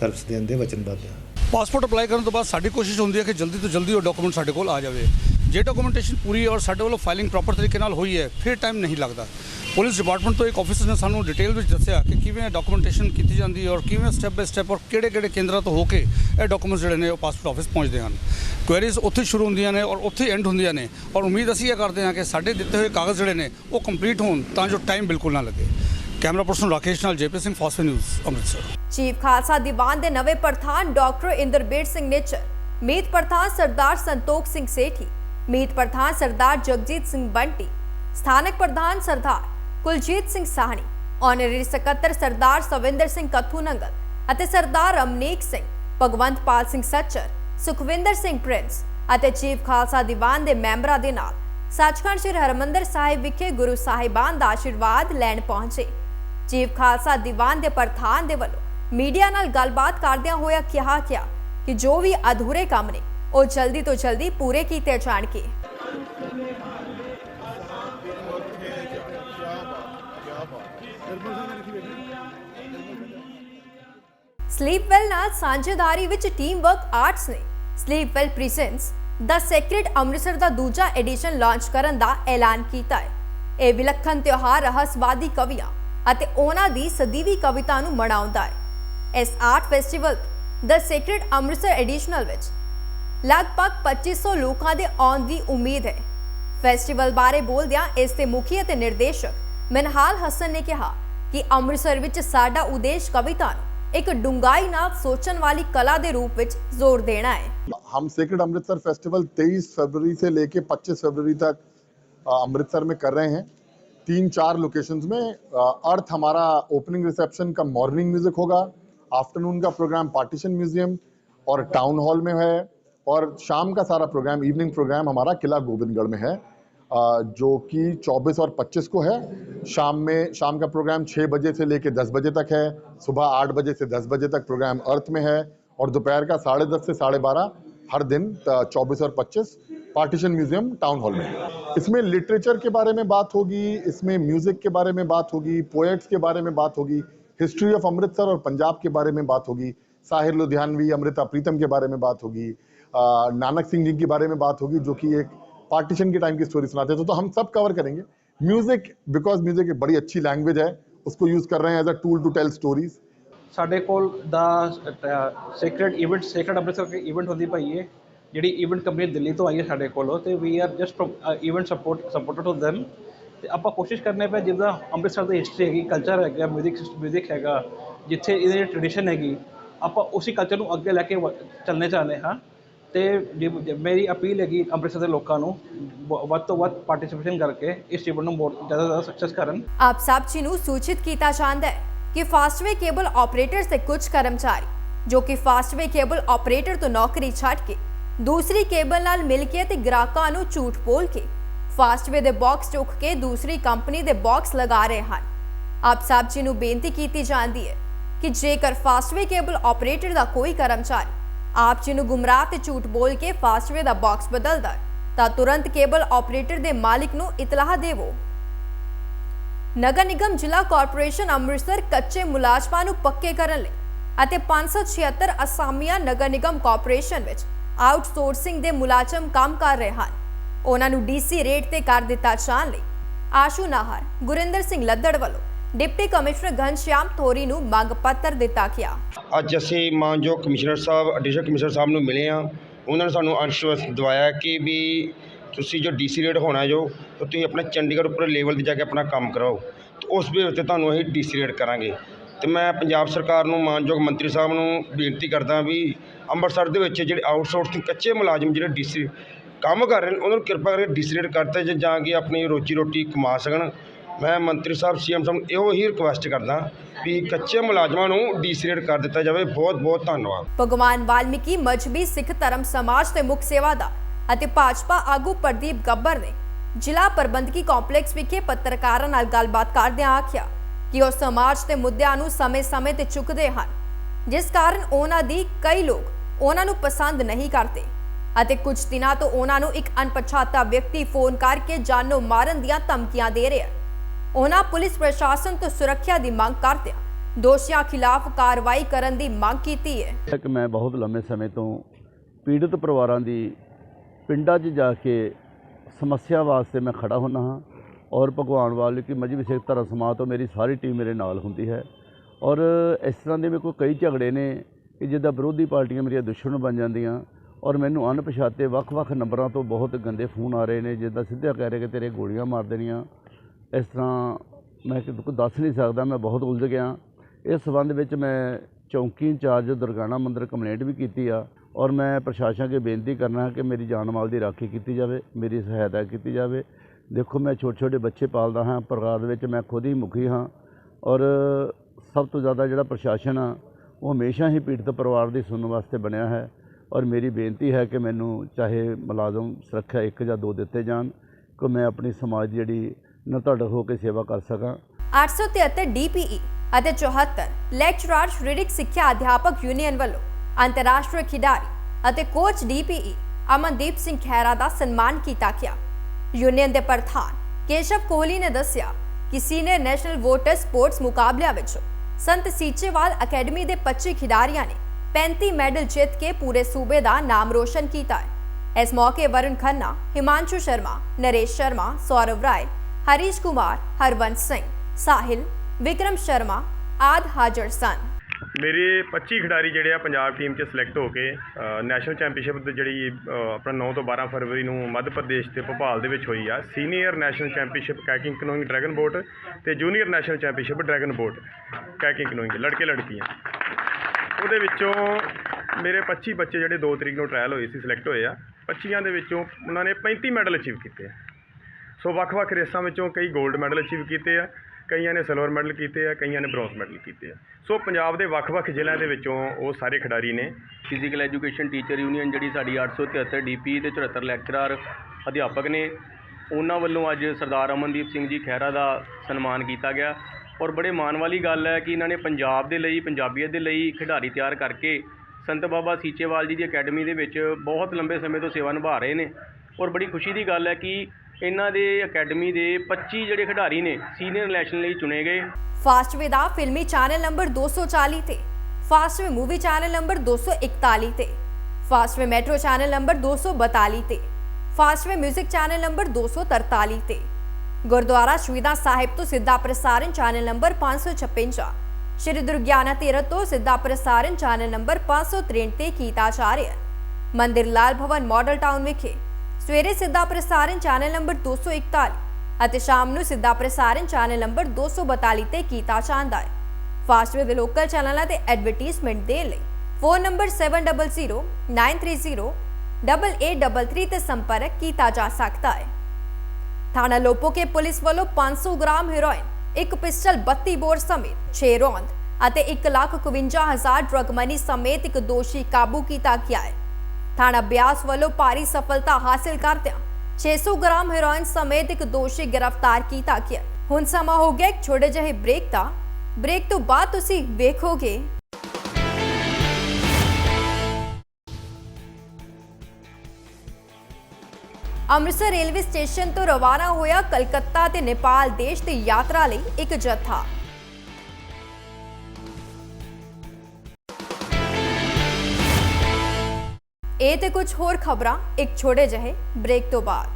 ਸਰਵਿਸ ਦੇਣ ਦੇ ਵਚਨਬੱਧ ਹਾਂ। ਪਾਸਪੋਰਟ ਅਪਲਾਈ ਕਰਨ ਤੋਂ ਬਾਅਦ ਸਾਡੀ ਕੋਸ਼ਿਸ਼ ਹੁੰਦੀ ਹੈ ਕਿ ਜਲਦੀ ਤੋਂ ਜਲਦੀ ਉਹ ਡਾਕੂਮੈਂਟ ਸਾਡੇ ਕੋਲ ਆ ਜਾਵੇ। ਜੇ ਡਾਕੂਮੈਂਟੇਸ਼ਨ ਪੂਰੀ ਔਰ ਸਾਡੇ ਵੱਲੋਂ ਫਾਈਲਿੰਗ ਪ੍ਰੋਪਰ ਤਰੀਕੇ ਨਾਲ ਹੋਈ ਹੈ, ਫਿਰ ਟਾਈਮ ਨਹੀਂ ਲੱਗਦਾ। ਪੁਲਿਸ ਡਿਪਾਰਟਮੈਂਟ ਤੋਂ ਇੱਕ ਆਫੀਸਰ ਨੇ ਸਾਨੂੰ ਡਿਟੇਲ ਵਿੱਚ ਦੱਸਿਆ ਕਿ ਕਿਵੇਂ ਡਾਕੂਮੈਂਟੇਸ਼ਨ ਕੀਤੀ ਜਾਂਦੀ ਹੈ ਔਰ ਕਿਵੇਂ ਸਟੈਪ ਬਾਈ ਸਟੈਪ ਔਰ ਕਿਹੜੇ ਕਿਹੜੇ ਕੇਂਦਰਾਂ ਤੋਂ ਹੋ ਕੇ ਇਹ ਡਾਕੂਮੈਂਟਸ ਜਿਹੜੇ ਨੇ ਉਹ ਪਾਸਪੋਰਟ ਆਫਿਸ ਪਹੁੰਚਦੇ ਹਨ। ਕੁਐਰੀਜ਼ ਉੱਥੇ ਸ਼ੁਰੂ ਹੁੰਦੀਆਂ ਨੇ ਔਰ ਉੱਥੇ ਐਂਡ ਹੁੰਦੀਆਂ ਨੇ। ਔਰ ਉਮੀਦ ਅਸੀਂ ਇਹ ਕਰਦੇ ਹਾਂ ਕਿ ਸਾਡੇ ਦਿੱਤੇ ਹੋਏ ਕਾਗਜ਼ ਜਿਹੜੇ ਨੇ ਉਹ ਕੰਪਲੀਟ ਹੋਣ ਤਾਂ ਜੋ ਟਾਈਮ ਬਿਲਕੁਲ ਨਾ ਲੱਗੇ। ਕੈਮਰਾ ਪਰਸਨ ਰਾਕੇਸ਼ ਨਾਲ JP Singh Fast News, Amritsar. Chief Khalsa Diwan ਦੇ ਨਵੇਂ ਪ੍ਰਧਾਨ ਡਾਕਟਰ ਇੰਦਰਬੀਰ ਸਿੰਘ ਨਿੱਚਰ ਮੀਤ ਪ੍ਰਧਾਨ ਸਰਦਾਰ ਸੰਤੋਖ ਸਿੰਘ ਸੇਠੀ, ਮੀਤ ਪ੍ਰਧਾਨ ਸਰਦਾਰ ਜਗਜੀਤ ਸਿੰਘ ਬੰਟੀ, ਸਥਾਨਕ ਪ੍ਰਧਾਨ ਸਰਦਾਰ ਕੁਲਜੀਤ ਸਿੰਘ ਸਾਹਣੀ ਆਨਰੇਰੀ ਸਕੱਤਰ ਸਰਦਾਰ ਸਵਿੰਦਰ ਸਿੰਘ ਕੱਥੂ ਨੰਗਲ ਅਤੇ ਸਰਦਾਰ ਅਮਨੀਕ ਸਿੰਘ ਭਗਵੰਤ ਪਾਲ ਸਿੰਘ ਸੱਚਰ, ਸੁਖਵਿੰਦਰ ਸਿੰਘ ਪ੍ਰਿੰਸ ਅਤੇ ਚੀਫ ਖਾਲਸਾ ਦੀਵਾਨ ਦੇ ਮੈਂਬਰਾਂ ਦੇ ਨਾਲ ਸੱਚਖੰਡ ਸ੍ਰੀ ਹਰਮੰਦਰ ਸਾਹਿਬ ਵਿਖੇ ਗੁਰੂ ਸਾਹਿਬਾਨ ਦਾ ਆਸ਼ੀਰਵਾਦ ਲੈਣ ਪਹੁੰਚੇ। ਚੀਫ ਖਾਲਸਾ ਦੀਵਾਨ ਦੇ ਪ੍ਰਧਾਨ ਦੇ ਵੱਲੋਂ ਮੀਡੀਆ ਨਾਲ ਗੱਲਬਾਤ ਕਰਦਿਆਂ ਹੋਇਆ ਕਿਹਾ ਗਿਆ ਕਿ ਜੋ ਵੀ ਅਧੂਰੇ ਕੰਮ ਨੇ, ਉਹ ਜਲਦੀ ਤੋਂ ਜਲਦੀ ਪੂਰੇ ਕੀਤੇ ਜਾਣਗੇ। ਸਲੀਪਵੈਲ ਨਾਲ ਸਾਂਝੇਦਾਰੀ ਵਿੱਚ ਟੀਮ ਵਰਕ ਆਰਟਸ ਨੇ ਸਲੀਪਵੈਲ ਪ੍ਰੀਸੈਂਸ ਦਾ ਸੈਕ੍ਰੇਟ ਅੰਮ੍ਰਿਤਸਰ ਦਾ ਦੂਜਾ ਐਡੀਸ਼ਨ ਲਾਂਚ ਕਰਨ ਦਾ ਐਲਾਨ ਕੀਤਾ ਹੈ। ਇਹ ਵਿਲੱਖਣ ਤਿਉਹਾਰ, ਰਹੱਸਵਾਦੀ ਕਵੀਆਂ ਅਤੇ ਉਹਨਾਂ ਦੀ ਸਦੀਵੀ ਕਵਿਤਾ ਨੂੰ ਮਨਾਉਂਦਾ ਹੈ ਇਸ ਆਰਟ ਫੈਸਟੀਵਲ ਦਾ ਸੈਕ੍ਰੇਟ ਅੰਮ੍ਰਿਤਸਰ ਐਡੀਸ਼ਨਲ ਵਿੱਚ ਲਗਭਗ 2500 ਲੋਕਾਂ ਦੇ ਆਉਣ ਦੀ ਉਮੀਦ ਹੈ ਫੈਸਟੀਵਲ ਬਾਰੇ ਬੋਲਦਿਆਂ ਇਸ ਦੇ ਮੁਖੀ ਅਤੇ ਨਿਰਦੇਸ਼ਕ ਮਨਹਾਲ ਹਸਨ ਨੇ ਕਿਹਾ ਕਿ ਅੰਮ੍ਰਿਤਸਰ ਵਿੱਚ ਸਾਡਾ ਉਦੇਸ਼ ਕਵਿਤਾ ਨੂੰ ਇੱਕ ਡੂੰਘਾਈ ਨਾਲ ਸੋਚਣ ਵਾਲੀ ਕਲਾ ਦੇ ਰੂਪ ਵਿੱਚ ਜ਼ੋਰ ਦੇਣਾ ਹੈ हम सेक्रेट अमृतसर फेस्टिवल 23 फरवरी से लेके 25 फरवरी तक अ, अमृतसर में कर रहे हैं तीन चार लोकेशंस में अर्थ हमारा ओपनिंग रिसेप्शन का मॉर्निंग म्यूज़िक होगा आफ्टरनून का प्रोग्राम पार्टीशन म्यूज़ियम और टाउन हॉल में है और शाम का सारा प्रोग्राम इवनिंग प्रोग्राम हमारा किला गोविंदगढ़ में है जो कि 24 और 25 को है। शाम में, शाम का प्रोग्राम 6 बजे से लेके 10 बजे तक है, सुबह 8 बजे से 10 बजे तक प्रोग्राम अर्थ में है और दोपहर का साढ़े दस से साढ़े बारह हर दिन चौबीस और पच्चीस। पार्टीशन म्यूजियम टाउन हॉल में इसमें लिटरेचर के बारे में बात होगी इसमें म्यूजिक के बारे में बात होगी पोएट्स के बारे में बात होगी हिस्ट्री ऑफ अमृतसर और पंजाब के बारे में बात होगी साहिर लुधियानवी अमृता प्रीतम के बारे में बात होगी अ, नानक सिंह जी के बारे में बात होगी जो कि एक पार्टीशन के टाइम की स्टोरी सुनाते थे तो हम सब कवर करेंगे म्यूजिक बिकॉज म्यूजिक एक बड़ी अच्छी लैंग्वेज है उसको यूज कर रहे हैं as a tool to tell stories ਸਾਡੇ ਕੋਲ ਦਾ ਸੀਕ੍ਰੇਟ ਇਵੈਂਟ ਸੀਕ੍ਰੇਟ ਅੰਮ੍ਰਿਤਸਰ ਦੀ ਇਵੈਂਟ ਹੁੰਦੀ ਪਈ ਹੈ ਜਿਹੜੀ ਇਵੈਂਟ ਕੰਪਨੀ ਦਿੱਲੀ ਤੋਂ ਆਈ ਹੈ ਸਾਡੇ ਕੋਲੋਂ ਤੇ we are just event support supported to them ਤੇ ਆਪਾਂ ਕੋਸ਼ਿਸ਼ ਕਰਨੇ ਪਏ ਜਿੱਦਾਂ ਅੰਮ੍ਰਿਤਸਰ ਦੀ ਹਿਸਟਰੀ ਹੈਗੀ ਕਲਚਰ ਹੈਗਾ ਮਿਊਜ਼ਿਕ ਮਿਊਜ਼ਿਕ ਹੈਗਾ, ਜਿੱਥੇ ਇਹਦੀ ਟ੍ਰੈਡੀਸ਼ਨ ਹੈਗੀ, ਆਪਾਂ ਉਸੇ ਕਲਚਰ ਨੂੰ ਅੱਗੇ ਲੈ ਕੇ ਵ- ਚੱਲਣੇ ਚਾਹੁੰਦੇ ਹਾਂ। ਤੇ ਜੇ- ਜੇ, ਮੇਰੀ ਅਪੀਲ ਹੈਗੀ ਅੰਮ੍ਰਿਤਸਰ ਦੇ ਲੋਕਾਂ ਨੂੰ ਵ- ਵੱਧ ਤੋਂ ਵੱਧ ਪਾਰਟਿਸਿਪੇਸ਼ਨ ਕਰਕੇ ਇਸ ਇਵੈਂਟ ਨੂੰ ਬਹੁਤ ਜ਼ਿਆਦਾ ਤੋਂ ਜ਼ਿਆਦਾ ਸਕਸੈਸ ਕਰਨ। ਆਪ ਸਭ ਜੀ ਨੂੰ ਸੂਚਿਤ ਕੀਤਾ ਜਾਂਦਾ ਹੈ ਕਿ ਫਾਸਟਵੇ ਕੇਬਲ ਆਪਰੇਟਰਸ ਦੇ ਕੁਝ ਕਰਮਚਾਰੀ ਜੋ ਕਿ ਫਾਸਟਵੇ ਕੇਬਲ ਆਪਰੇਟਰ ਤੋਂ ਨੌਕਰੀ ਛੱਡ ਕੇ ਦੂਸਰੀ ਕੇਬਲ ਨਾਲ ਮਿਲ ਕੇ ਤੇ ਗ੍ਰਾਹਕਾਂ ਨੂੰ ਝੂਠ ਬੋਲ ਕੇ। ਫਾਸਟਵੇ ਦੇ ਬਾਕਸ ਚੁੱਕ ਕੇ ਦੂਸਰੀ ਕੰਪਨੀ ਦੇ ਬਾਕਸ ਲਗਾ ਰਹੇ ਹਨ। ਆਪ ਸਾਹਿਬ ਜੀ ਨੂੰ ਬੇਨਤੀ ਕੀਤੀ ਜਾਂਦੀ ਹੈ ਕਿ ਜੇਕਰ ਫਾਸਟਵੇ ਕੇਬਲ ਆਪਰੇਟਰ ਦਾ ਕੋਈ ਕਰਮਚਾਰੀ ਆਪ ਜੀ ਨੂੰ ਗੁੰਮਰਾਹ ਤੇ ਝੂਠ ਬੋਲ ਕੇ ਫਾਸਟਵੇ ਦਾ ਬਾਕਸ ਬਦਲਦਾ ਹੈ, ਤਾਂ ਤੁਰੰਤ ਕੇਬਲ ਆਪਰੇਟਰ ਦੇ ਮਾਲਿਕ ਨੂੰ ਇਤਲਾਹ ਦੇਵੋ। ਨਗਰ ਨਿਗਮ ਜ਼ਿਲ੍ਹਾ ਕਾਰਪੋਰੇਸ਼ਨ ਅੰਮ੍ਰਿਤਸਰ ਕੱਚੇ ਮੁਲਾਜ਼ਮਾਂ ਨੂੰ ਪੱਕੇ ਕਰਨ ਲਈ ਅਤੇ 576 ਅਸਾਮੀਆਂ ਨਗਰ ਨਿਗਮ ਕਾਰਪੋਰੇਸ਼ਨ ਵਿੱਚ ਆਊਟਸੋਰਸਿੰਗ ਦੇ ਮੁਲਾਜ਼ਮ ਕੰਮ ਕਰ ਰਹੇ ਹਨ। ਉਹਨਾਂ ਨੂੰ ਡੀਸੀ ਰੇਟ ਤੇ ਕਰ ਦਿੱਤਾ ਜਾਣ ਲਈ। ਆਸ਼ੂ ਨਾਹਰ, ਗੁਰਿੰਦਰ ਸਿੰਘ ਲੱਦੜ ਵੱਲੋਂ ਡਿਪਟੀ ਕਮਿਸ਼ਨਰ ਘਨਸ਼ਿਆਮ ਥੋਰੀ ਨੂੰ ਮੰਗ ਪੱਤਰ ਦਿੱਤਾ ਗਿਆ। ਅੱਜ ਅਸੀਂ ਮਾਨਯੋਗ ਕਮਿਸ਼ਨਰ ਸਾਹਿਬ ਐਡੀਸ਼ਨਲ ਕਮਿਸ਼ਨਰ ਸਾਹਿਬ ਨੂੰ ਮਿਲੇ ਆ ਉਹਨਾਂ ਨੇ ਸਾਨੂੰ ਅਸ਼ਵਾਸ ਦਵਾਇਆ ਕਿ ਵੀ ਤੁਸੀਂ ਜੋ ਡੀਸੀ ਰੇਟ ਹੋਣਾ ਜੋ ਤੁਸੀਂ ਆਪਣੇ ਚੰਡੀਗੜ੍ਹ ਉੱਪਰ ਲੈਵਲ ਤੇ ਜਾ ਕੇ ਆਪਣਾ ਕੰਮ ਕਰਾਓ। ਉਸ ਬੇਸ ਤੇ ਤੁਹਾਨੂੰ ਅਸੀਂ ਡੀਸੀ ਰੇਟ ਕਰਾਂਗੇ। ਤੇ ਮੈਂ ਪੰਜਾਬ ਸਰਕਾਰ ਨੂੰ ਮਾਨਯੋਗ ਮੰਤਰੀ ਸਾਹਿਬ ਨੂੰ ਬੇਨਤੀ ਕਰਦਾ ਵੀ ਅੰਮ੍ਰਿਤਸਰ ਦੇ ਵਿੱਚ ਜਿਹੜੇ ਆਊਟਸੋਰਸਿੰਗ ਕੱਚੇ ਮੁਲਾਜ਼ਮ ਜਿਹੜੇ ਡੀਸੀ ਕੰਮ ਕਰ ਰਹੇ ਨੇ, ਉਹਨਾਂ ਨੂੰ ਕਿਰਪਾ ਕਰਕੇ ਡੀਸੀ ਰੇਟ ਜੇ ਜਾਂ ਕਿ ਆਪਣੀ ਰੋਜੀ ਰੋਟੀ ਕਮਾ ਸਕਣ। ਮੈਂ ਮੰਤਰੀ ਸਾਹਿਬ ਸੀਐਮ ਸਾਹਿਬ ਨੂੰ ਇਹੋ ਹੀ ਰਿਕੁਐਸਟ ਕਰਦਾ ਵੀ ਕੱਚੇ ਮੁਲਾਜ਼ਮਾਂ ਨੂੰ ਡੀਸੀ ਰੇਟ ਕਰ ਦਿੱਤਾ ਜਾਵੇ। ਬਹੁਤ ਬਹੁਤ ਧੰਨਵਾਦ। ਭਗਵਾਨ ਵਾਲਮੀਕੀ ਮਜਬੀ ਸਿੱਖ ਧਰਮ, ਸਮਾਜ ਦੇ ਮੁੱਖ ਸੇਵਾਦਾਰ ਅਤੇ ਭਾਜਪਾ ਆਗੂ ਪ੍ਰਦੀਪ ਗੱਬਰ ਨੇ ਜ਼ਿਲ੍ਹਾ ਪ੍ਰਬੰਧਕੀ ਕੰਪਲੈਕਸ ਵਿਖੇ ਪੱਤਰਕਾਰਾਂ ਨਾਲ ਗੱਲਬਾਤ ਕਰਦਿਆਂ ਆਖਿਆ ਕਿ ਉਹ ਸਮਾਜ ਦੇ ਮੁੱਦਿਆਂ ਨੂੰ ਸਮੇਂ-ਸਮੇਂ ਤੇ ਚੁੱਕਦੇ ਹਨ। ਜਿਸ ਕਾਰਨ ਉਹਨਾਂ ਦੀ ਕਈ ਲੋਕ ਉਹਨਾਂ ਨੂੰ ਪਸੰਦ ਨਹੀਂ ਕਰਦੇ ਅਤੇ ਕੁਝ ਦਿਨਾਂ ਤੋਂ ਉਹਨਾਂ ਨੂੰ ਇੱਕ ਅਣਪਛਾਤਾ ਵਿਅਕਤੀ ਫੋਨ ਕਰਕੇ ਜਾਨੋਂ ਮਾਰਨ ਦੀਆਂ ਧਮਕੀਆਂ ਦੇ ਰਿਹਾ ਉਹਨਾਂ ਪੁਲਿਸ ਪ੍ਰਸ਼ਾਸਨ ਤੋਂ ਸੁਰੱਖਿਆ ਦੀ ਮੰਗ ਕਰਦਿਆਂ ਦੋਸ਼ੀਆਂ ਖਿਲਾਫ ਕਾਰਵਾਈ ਕਰਨ ਦੀ ਮੰਗ ਕੀਤੀ ਹੈ। ਕਿ ਮੈਂ ਬਹੁਤ ਲੰਮੇ ਸਮੇਂ ਤੋਂ ਪੀੜਤ ਪਰਿਵਾਰਾਂ ਦੀ ਪਿੰਡਾਂ 'ਚ ਜਾ ਕੇ ਸਮੱਸਿਆ ਵਾਸਤੇ ਮੈਂ ਖੜਾ ਹੁੰਦਾ ਹਾਂ। ਔਰ ਭਗਵਾਨ ਵਾਲਮੀਕੀ ਮਜਬੀ ਸਿੱਖ ਧਰਮ ਸਮਾਜ ਤੋਂ ਮੇਰੀ ਸਾਰੀ ਟੀਮ ਮੇਰੇ ਨਾਲ ਹੁੰਦੀ ਹੈ। ਔਰ ਇਸ ਤਰ੍ਹਾਂ ਦੇ ਮੇਰੇ ਕੋਲ ਕਈ ਝਗੜੇ ਨੇ ਕਿ ਜਿੱਦਾਂ ਵਿਰੋਧੀ ਪਾਰਟੀਆਂ ਮੇਰੀਆਂ ਦੁਸ਼ਮਣ ਬਣ ਜਾਂਦੀਆਂ ਔਰ ਮੈਨੂੰ ਅਣਪਛਾਤੇ ਵੱਖ-ਵੱਖ ਨੰਬਰਾਂ ਤੋਂ ਬਹੁਤ ਗੰਦੇ ਫੋਨ ਆ ਰਹੇ ਨੇ, ਜਿੱਦਾਂ ਸਿੱਧਾ ਕਹਿ ਰਹੇ ਕਿ ਤੇਰੇ ਗੋਲੀਆਂ ਮਾਰ ਦੇਣੀਆਂ। ਇਸ ਤਰ੍ਹਾਂ ਮੈਂ ਕਿ ਕੋਈ ਦੱਸ ਨਹੀਂ ਸਕਦਾ, ਮੈਂ ਬਹੁਤ ਉਲਝ ਗਿਆ। ਇਸ ਸਬੰਧ ਵਿੱਚ ਮੈਂ ਚੌਂਕੀ ਇੰਚਾਰਜ ਦੁਰਗਾਣਾ ਮੰਦਰ ਕੰਪਲੇਂਟ ਵੀ ਕੀਤੀ ਆ ਔਰ ਮੈਂ ਪ੍ਰਸ਼ਾਸਨ ਅੱਗੇ ਬੇਨਤੀ ਕਰਨਾ ਕਿ ਮੇਰੀ ਜਾਨ ਮਾਲ ਦੀ ਰਾਖੀ ਕੀਤੀ ਜਾਵੇ, ਮੇਰੀ ਸਹਾਇਤਾ ਕੀਤੀ ਜਾਵੇ। ਦੇਖੋ ਮੈਂ ਛੋਟੇ ਛੋਟੇ ਬੱਚੇ ਪਾਲਦਾ ਹਾਂ ਪਰਿਵਾਰ ਦੇ ਵਿੱਚ ਮੈਂ ਖੁਦ ਹੀ ਮੁਖੀ ਹਾਂ ਔਰ ਸਭ ਤੋਂ ਜ਼ਿਆਦਾ ਜਿਹੜਾ ਪ੍ਰਸ਼ਾਸਨ ਆ, ਉਹ ਹਮੇਸ਼ਾ ਹੀ ਪੀੜਤ ਪਰਿਵਾਰ ਦੀ ਸੁਣਨ ਵਾਸਤੇ ਬਣਿਆ ਹੈ ਔਰ ਮੇਰੀ ਬੇਨਤੀ ਹੈ ਕਿ ਮੈਨੂੰ ਚਾਹੇ ਮੁਲਾਜ਼ਮ ਸੁਰੱਖਿਆ ਇੱਕ ਜਾਂ ਦੋ ਦਿੱਤੇ ਜਾਣ ਕਿ ਮੈਂ ਆਪਣੀ ਸਮਾਜ ਦੀ ਜਿਹੜੀ ਨਿਰਧੜ ਹੋ ਕੇ ਸੇਵਾ ਕਰ ਸਕਾਂ। 873 DPE ਅਤੇ 74 ਲੈਕਚਰਾਰ ਸਰੀਰਕ ਸਿੱਖਿਆ ਅਧਿਆਪਕ ਯੂਨੀਅਨ ਵੱਲੋਂ ਅੰਤਰਰਾਸ਼ਟਰੀ ਖਿਡਾਰੀ ਅਤੇ ਕੋਚ DPE ਅਮਨਦੀਪ ਸਿੰਘ ਖਹਿਰਾ ਦਾ ਸਨਮਾਨ ਕੀਤਾ ਗਿਆ। ਯੂਨੀਅਨ ਦੇ ਪ੍ਰਧਾਨ। ਕੇਸ਼ਵ ਕੋਹਲੀ ਨੇ ਦੱਸਿਆ ਕਿ ਸੀਨੀਅਰ ਨੈਸ਼ਨਲ ਵੋਟਰ ਸਪੋਰਟਸ ਮੁਕਾਬਲਿਆਂ ਵਿੱਚ ਸੰਤ ਸੀਚੇਵਾਲ ਅਕੈਡਮੀ ਦੇ 25 ਖਿਡਾਰੀਆਂ ਨੇ 35 ਮੈਡਲ ਜਿੱਤ ਕੇ ਪੂਰੇ ਸੂਬੇ ਦਾ ਨਾਮ ਰੋਸ਼ਨ ਕੀਤਾ ਹੈ। ਇਸ ਮੌਕੇ ਵਰੁਣ ਖੰਨਾ, ਹਿਮਾਂਸ਼ੂ ਸ਼ਰਮਾ, ਨਰੇਸ਼ ਸ਼ਰਮਾ, ਸੌਰਵ ਰਾਏ, ਹਰੀਸ਼ ਕੁਮਾਰ ਹਰਵੰਤ ਸਿੰਘ, ਸਾਹਿਲ, ਵਿਕਰਮ ਸ਼ਰਮਾ, ਆਦ ਹਾਜ਼ਰ ਸਨ। ਮੇਰੇ 25 ਖਿਡਾਰੀ ਜਿਹੜੇ ਆ ਪੰਜਾਬ ਟੀਮ 'ਚ ਸਿਲੈਕਟ ਹੋ ਕੇ ਨੈਸ਼ਨਲ ਚੈਂਪੀਅਨਸ਼ਿਪ ਦੇ ਜਿਹੜੀ ਆਪਣਾ 9 ਤੋਂ 12 ਫਰਵਰੀ ਨੂੰ ਮੱਧ ਪ੍ਰਦੇਸ਼ ਤੇ ਭੋਪਾਲ ਦੇ ਵਿੱਚ ਹੋਈ ਆ senior national championship kayaking canoeing dragon boat ਤੇ junior national championship dragon boat, kayaking canoeing, ਲੜਕੇ ਲੜਕੀਆਂ। ਉਹਦੇ ਵਿੱਚੋਂ ਮੇਰੇ 25 ਬੱਚੇ ਜਿਹੜੇ 2 ਤਰੀਕ ਨੂੰ ਟ੍ਰਾਇਲ ਹੋਏ ਸੀ ਸਿਲੈਕਟ ਹੋਏ ਆ 25ਾਂ ਦੇ ਵਿੱਚੋਂ ਉਹਨਾਂ ਨੇ 35 ਮੈਡਲ ਅਚੀਵ ਕੀਤੇ ਆ। ਸੋ ਵੱਖ-ਵੱਖ ਰੇਸਾਂ ਵਿੱਚੋਂ ਕਈ 골ਡ ਮੈਡਲ ਅਚੀਵ ਕੀਤੇ ਆ ਕਈਆਂ ਨੇ ਸਿਲਵਰ ਮੈਡਲ ਕੀਤੇ ਆ, ਕਈਆਂ ਨੇ ਬ੍ਰੌਂਜ਼ ਮੈਡਲ ਕੀਤੇ ਆ। ਸੋ ਪੰਜਾਬ ਦੇ ਵੱਖ-ਵੱਖ ਜ਼ਿਲ੍ਹਿਆਂ ਦੇ ਵਿੱਚੋਂ ਉਹ ਸਾਰੇ ਖਿਡਾਰੀ ਨੇ। ਫਿਜ਼ੀਕਲ ਐਜੂਕੇਸ਼ਨ ਟੀਚਰ ਯੂਨੀਅਨ ਜਿਹੜੀ ਸਾਡੀ 873 ਡੀਪੀ ਤੇ 74 ਲੈਕਚਰਰ ਅਧਿਆਪਕ ਨੇ, ਉਹਨਾਂ ਵੱਲੋਂ ਅੱਜ ਸਰਦਾਰ ਅਮਨਦੀਪ ਸਿੰਘ ਜੀ ਖਹਿਰਾ ਦਾ ਸਨਮਾਨ ਕੀਤਾ ਗਿਆ। ਔਰ ਬੜੇ ਮਾਣ ਵਾਲੀ ਗੱਲ ਹੈ ਕਿ ਇਹਨਾਂ ਨੇ ਪੰਜਾਬ ਦੇ ਲਈ, ਪੰਜਾਬੀਅਤ ਦੇ ਲਈ ਖਿਡਾਰੀ ਤਿਆਰ ਕਰਕੇ ਸੰਤ ਬਾਬਾ ਸੀਚੇਵਾਲ ਜੀ ਦੀ ਅਕੈਡਮੀ ਦੇ ਵਿੱਚ ਬਹੁਤ ਲੰਬੇ ਸਮੇਂ ਤੋਂ ਸੇਵਾ ਨਿਭਾ ਰਹੇ ਨੇ। ਔਰ ਬੜੀ ਖੁਸ਼ੀ ਦੀ ਗੱਲ ਹੈ ਕਿ ਇਹਨਾਂ ਦੇ ਅਕੈਡਮੀ ਦੇ 25 ਜਿਹੜੇ ਖਿਡਾਰੀ ਨੇ ਸੀਨੀਅਰ ਨੈਸ਼ਨਲ ਲਈ ਚੁਣੇ ਗਏ। ਫਾਸਟਵੇ ਦਾ ਫਿਲਮੀ ਚੈਨਲ ਨੰਬਰ 240 ਤੇ ਫਾਸਟਵੇ ਮੂਵੀ ਚੈਨਲ ਨੰਬਰ 241 ਤੇ ਫਾਸਟਵੇ ਮੈਟਰੋ ਚੈਨਲ ਨੰਬਰ 242 ਤੇ ਫਾਸਟਵੇ 뮤직 ਚੈਨਲ ਨੰਬਰ 243 ਤੇ, ਗੁਰਦੁਆਰਾ ਸ਼ਹੀਦਾਂ ਸਾਹਿਬ ਤੋਂ ਸਿੱਧਾ ਪ੍ਰਸਾਰਣ ਚੈਨਲ ਨੰਬਰ 556 ਸ਼੍ਰੀ ਦੁਰਗਿਆਨਾ ਤੀਰਥ ਤੋਂ ਸਿੱਧਾ ਪ੍ਰਸਾਰਣ ਚੈਨਲ ਨੰਬਰ 563 ਤੇ ਕੀਤਾ ਜਾ ਰਿਹਾ ਮੰਦਿਰ ਲਾਲ ਭਵਨ ਮਾਡਲ ਟਾਊਨ ਵਿਖੇ ਸਵੇਰੇ ਸਿੱਧਾ ਪ੍ਰਸਾਰਣ ਚੈਨਲ ਨੰਬਰ 241 ਅਤੇ ਸ਼ਾਮ ਨੂੰ ਸਿੱਧਾ ਪ੍ਰਸਾਰਣ ਚੈਨਲ ਨੰਬਰ 242 ਤੇ ਕੀਤਾ ਜਾਂਦਾ ਹੈ। ਫਾਸਟਵੇ ਦੇ ਲੋਕਲ ਚੈਨਲਾਂ ਤੇ ਐਡਵਰਟਾਈਜ਼ਮੈਂਟ ਦੇਣ ਲਈ ਫੋਨ ਨੰਬਰ 700933 ਤੇ ਸੰਪਰਕ ਕੀਤਾ ਜਾ ਸਕਦਾ ਹੈ। ਥਾਣਾ ਲੋਪੋ ਕੇ ਪੁਲਿਸ ਵੱਲੋਂ 500 ਗ੍ਰਾਮ ਹੈਰੋਇਨ, ਇੱਕ ਪਿਸਟਲ 32 ਬੋਰ ਸਮੇਤ 6 ਰੌਂਦ ਅਤੇ 151000 ਡਰਗ ਮਨੀ ਸਮੇਤ ਇੱਕ ਦੋਸ਼ੀ ਕਾਬੂ ਕੀਤਾ ਗਿਆ ਹੈ। ਥਾਣਾ ਬਿਆਸ ਵੱਲੋਂ ਭਾਰੀ ਸਫਲਤਾ ਹਾਸਲ ਕਰਦਿਆਂ 600 ਗ੍ਰਾਮ ਹੈਰੋਇਨ ਸਮੇਤ ਇੱਕ ਦੋਸ਼ੀ ਗ੍ਰਿਫਤਾਰ ਕੀਤਾ ਗਿਆ। ਹੁਣ ਸਮਾਂ ਹੋ ਗਿਆ ਇੱਕ ਛੋਟੇ ਜਿਹੇ ਬ੍ਰੇਕ ਦਾ। ਬ੍ਰੇਕ ਤੋਂ ਬਾਅਦ ਤੁਸੀਂ ਵੇਖੋਗੇ। ਅੰਮ੍ਰਿਤਸਰ ਰੇਲਵੇ ਸਟੇਸ਼ਨ ਤੋਂ ਰਵਾਨਾ ਹੋਇਆ ਕਲਕੱਤਾ ਤੇ ਨੇਪਾਲ ਦੇਸ਼ ਦੀ ਯਾਤਰਾ ਲਈ ਇੱਕ ਜਥਾ। ਇਹ ਤੇ ਕੁਝ ਹੋਰ ਖਬਰਾਂ ਇੱਕ ਛੋਟੇ ਜਿਹੇ ਬ੍ਰੇਕ ਤੋਂ ਬਾਅਦ।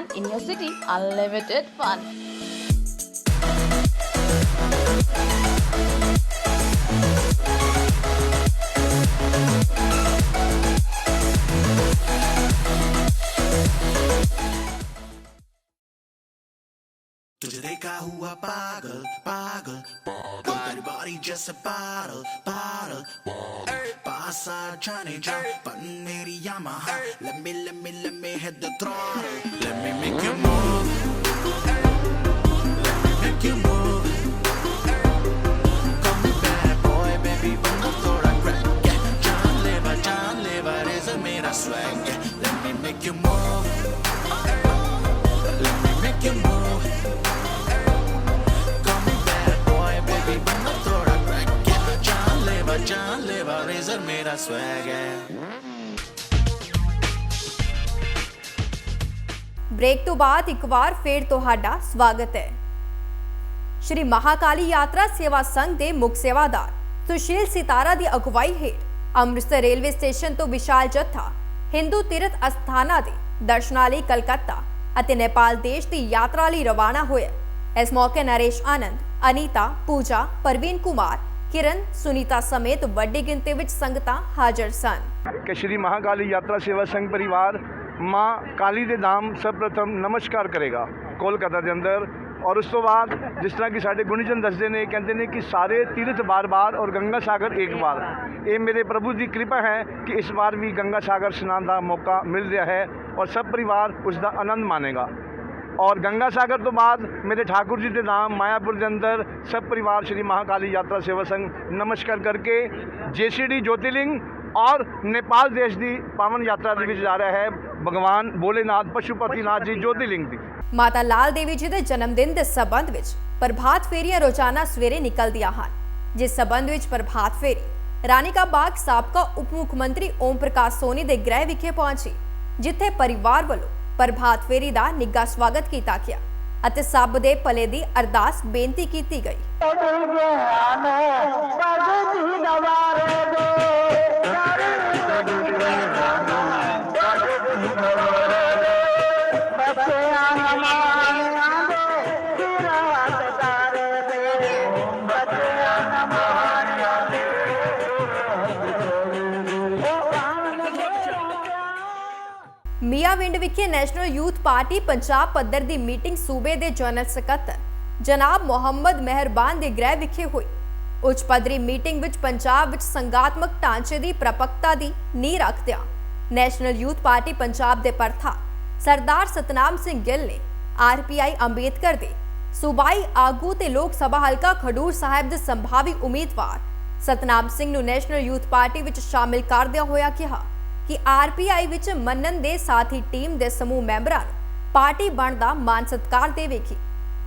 Funland in your city, unlimited fun. carro apaga, paga. Everybody just a bottle, bottle. Passa Chanija, Paneri Yamaha. Let me, let me, let me hit the throttle. Let me make you move. Let me make you move. Call me bad boy, baby, vamos toda crack. Yeah, John Lever, John Lever is a mira swag. Yeah, let me make you move. Let me make you move. जान ले बा, जान ले बा, razor मेरा swag है break ਤੋਂ ਬਾਅਦ ਇੱਕ ਵਾਰ ਫੇਰ ਤੁਹਾਡਾ ਸਵਾਗਤ ਹੈ ਸ਼੍ਰੀ ਮਹਾਕਾਲੀ ਯਾਤਰਾ ਸੇਵਾ ਸੰਘ ਦੇ ਮੁੱਖ ਸੇਵਾਦਾਰ ਸੁਸ਼ੀਲ ਸਿਤਾਰਾ ਦੀ ਅਗਵਾਈ ਹੇਠ ਅੰਮ੍ਰਿਤਸਰ ਰੇਲਵੇ ਸਟੇਸ਼ਨ ਤੋਂ ਵਿਸ਼ਾਲ ਜੱਥਾ ਹਿੰਦੂ ਤੀਰਥ ਅਸਥਾਨਾਂ ਦੇ ਦਰਸ਼ਨਾਂ ਲਈ ਕਲਕੱਤਾ ਅਤੇ ਨੇਪਾਲ ਦੇਸ਼ ਦੀ ਯਾਤਰਾ ਲਈ ਰਵਾਨਾ ਹੋਇਆ ਇਸ ਮੌਕੇ ਨਰੇਸ਼ ਆਨੰਦ ਅਨੀਤਾ ਪੂਜਾ ਪ੍ਰਵੀਨ ਕੁਮਾਰ ਕਿਰਨ, ਸੁਨੀਤਾ ਸਮੇਤ ਵੱਡੀ ਗਿਣਤੀ ਵਿੱਚ ਸੰਗਤਾਂ ਹਾਜ਼ਰ ਸਨ। ਕਿ ਸ਼੍ਰੀ ਮਹਾਕਾਲੀ ਯਾਤਰਾ ਸੇਵਾ ਸੰਘ ਪਰਿਵਾਰ ਮਾਂ ਕਾਲੀ ਦੇ ਨਾਮ ਸਭ ਪ੍ਰਥਮ ਨਮਸਕਾਰ ਕਰੇਗਾ ਕੋਲਕਾਤਾ ਦੇ ਅੰਦਰ। ਔਰ ਉਸ ਤੋਂ ਬਾਅਦ ਜਿਸ ਤਰ੍ਹਾਂ ਕਿ ਸਾਡੇ ਗੁਣੀਜਨ ਦੱਸਦੇ ਨੇ, ਕਹਿੰਦੇ ਨੇ ਕਿ ਸਾਰੇ ਤੀਰਥ ਬਾਰ-ਬਾਰ ਔਰ ਗੰਗਾ ਸਾਗਰ ਇੱਕ ਵਾਰ। ਇਹ ਮੇਰੇ ਪ੍ਰਭੂ ਦੀ ਕਿਰਪਾ ਹੈ ਕਿ ਇਸ ਵਾਰ ਵੀ ਗੰਗਾ ਸਾਗਰ ਇਸ਼ਨਾਨ ਦਾ ਮੌਕਾ ਮਿਲ ਰਿਹਾ ਹੈ ਔਰ ਸਭ ਪਰਿਵਾਰ ਉਸ ਦਾ ਆਨੰਦ ਮਾਣੇਗਾ ਔਰ ਗੰਗਾ ਸਾਗਰ ਤੋਂ ਬਾਅਦ ਮੇਰੇ ਠਾकुर ਜੀ ਦੇ ਨਾਮ ਮਾਇਆਪੁਰ ਦੇ ਅੰਦਰ ਸਭ ਪਰਿਵਾਰ ਸ਼੍ਰੀ ਮਹਾਕਾਲੀ ਯਾਤਰਾ ਸੇਵਾ ਸੰਘ ਨਮਸਕਾਰ ਕਰਕੇ ਜੇਸੀਡੀ ਜੋਤਿਲਿੰਗ ਔਰ ਨੇਪਾਲ ਦੇਸ਼ ਦੀ ਪਾਵਨ ਯਾਤਰਾ ਦੇ ਵਿੱਚ ਜਾ ਰਿਹਾ ਹੈ ਭਗਵਾਨ ਭੋਲੇਨਾਥ ਪਸ਼ੂਪਤੀਨਾਥ ਜੀ ਜੋਤਿਲਿੰਗ ਦੀ ਮਾਤਾ ਲਾਲ ਦੇਵੀ ਜੀ ਦੇ ਜਨਮ ਦਿਨ ਦੇ ਸਬੰਧ ਵਿੱਚ ਪ੍ਰਭਾਤ ਫੇਰੀਆਂ ਰੋਜ਼ਾਨਾ ਸਵੇਰੇ ਨਿਕਲਦੀਆਂ ਹਨ ਜਿਸ ਸਬੰਧ ਵਿੱਚ ਪ੍ਰਭਾਤ ਫੇਰੀ ਰਾਣੀ ਕਾ ਬਾਗ ਸਾਬਕਾ ਉਪ ਮੁੱਖ ਮੰਤਰੀ ਓਮ ਪ੍ਰਕਾਸ਼ ਸੋਨੀ ਦੇ ਗ੍ਰਹਿ ਵਿਖੇ ਪਹੁੰਚੀ ਜਿੱਥੇ ਪਰਿਵਾਰ ਵੱਲੋਂ ਪ੍ਰਭਾਤ ਫੇਰੀ ਦਾ ਨਿੱਘਾ ਸਵਾਗਤ ਕੀਤਾ ਗਿਆ ਅਤੇ ਸਭ ਦੇ ਭਲੇ ਦੀ ਅਰਦਾਸ ਬੇਨਤੀ ਕੀਤੀ ਗਈ। ਵਿਖੇ ਨੈਸ਼ਨਲ ਯੂਥ ਪਾਰਟੀ ਪੰਜਾਬ ਪੱਧਰ ਦੀ ਮੀਟਿੰਗ ਸੂਬੇ ਦੇ ਜਨਰਲ ਸਕੱਤਰ ਜਨਾਬ ਮੁਹੰਮਦ ਮਹਿਰਬਾਨ ਦੇ ਗ੍ਰਹਿ ਵਿਖੇ ਹੋਈ। ਉੱਚ ਪੱਧਰੀ ਮੀਟਿੰਗ ਵਿੱਚ ਪੰਜਾਬ ਵਿੱਚ ਸੰਗਾਤਮਕ ਢਾਂਚੇ ਦੀ ਪ੍ਰਪਕਤਾ ਦੀ ਨੀਂਹ ਰੱਖਦਿਆਂ ਨੈਸ਼ਨਲ ਯੂਥ ਪਾਰਟੀ ਪੰਜਾਬ ਦੇ ਪ੍ਰਧਾਨ ਸਰਦਾਰ ਸਤਨਾਮ ਸਿੰਘ ਗਿੱਲ ਨੇ ਆਰਪੀਆਈ ਅੰਬੇਦਕਰ ਦੇ ਸੂਬਾਈ ਆਗੂ ਤੇ ਲੋਕ ਸਭਾ ਹਲਕਾ ਖਡੂਰ ਸਾਹਿਬ ਦੇ ਸੰਭਾਵੀ ਉਮੀਦਵਾਰ ਸਤਨਾਮ ਸਿੰਘ ਨੂੰ ਨੈਸ਼ਨਲ ਯੂਥ ਪਾਰਟੀ ਵਿੱਚ ਸ਼ਾਮਿਲ ਕਰਦਿਆਂ ਹੋਇਆ ਕਿਹਾ। ਕਿ ਆਰਪੀਆਈ ਵਿੱਚ ਮੰਨਨ ਦੇ ਸਾਥੀ ਟੀਮ ਦੇ ਸਮੂਹ ਮੈਂਬਰਾਂ ਨੂੰ ਪਾਰਟੀ ਬਣਨ ਦਾ ਮਾਨ ਸਤਿਕਾਰ ਦੇਵੇਗੀ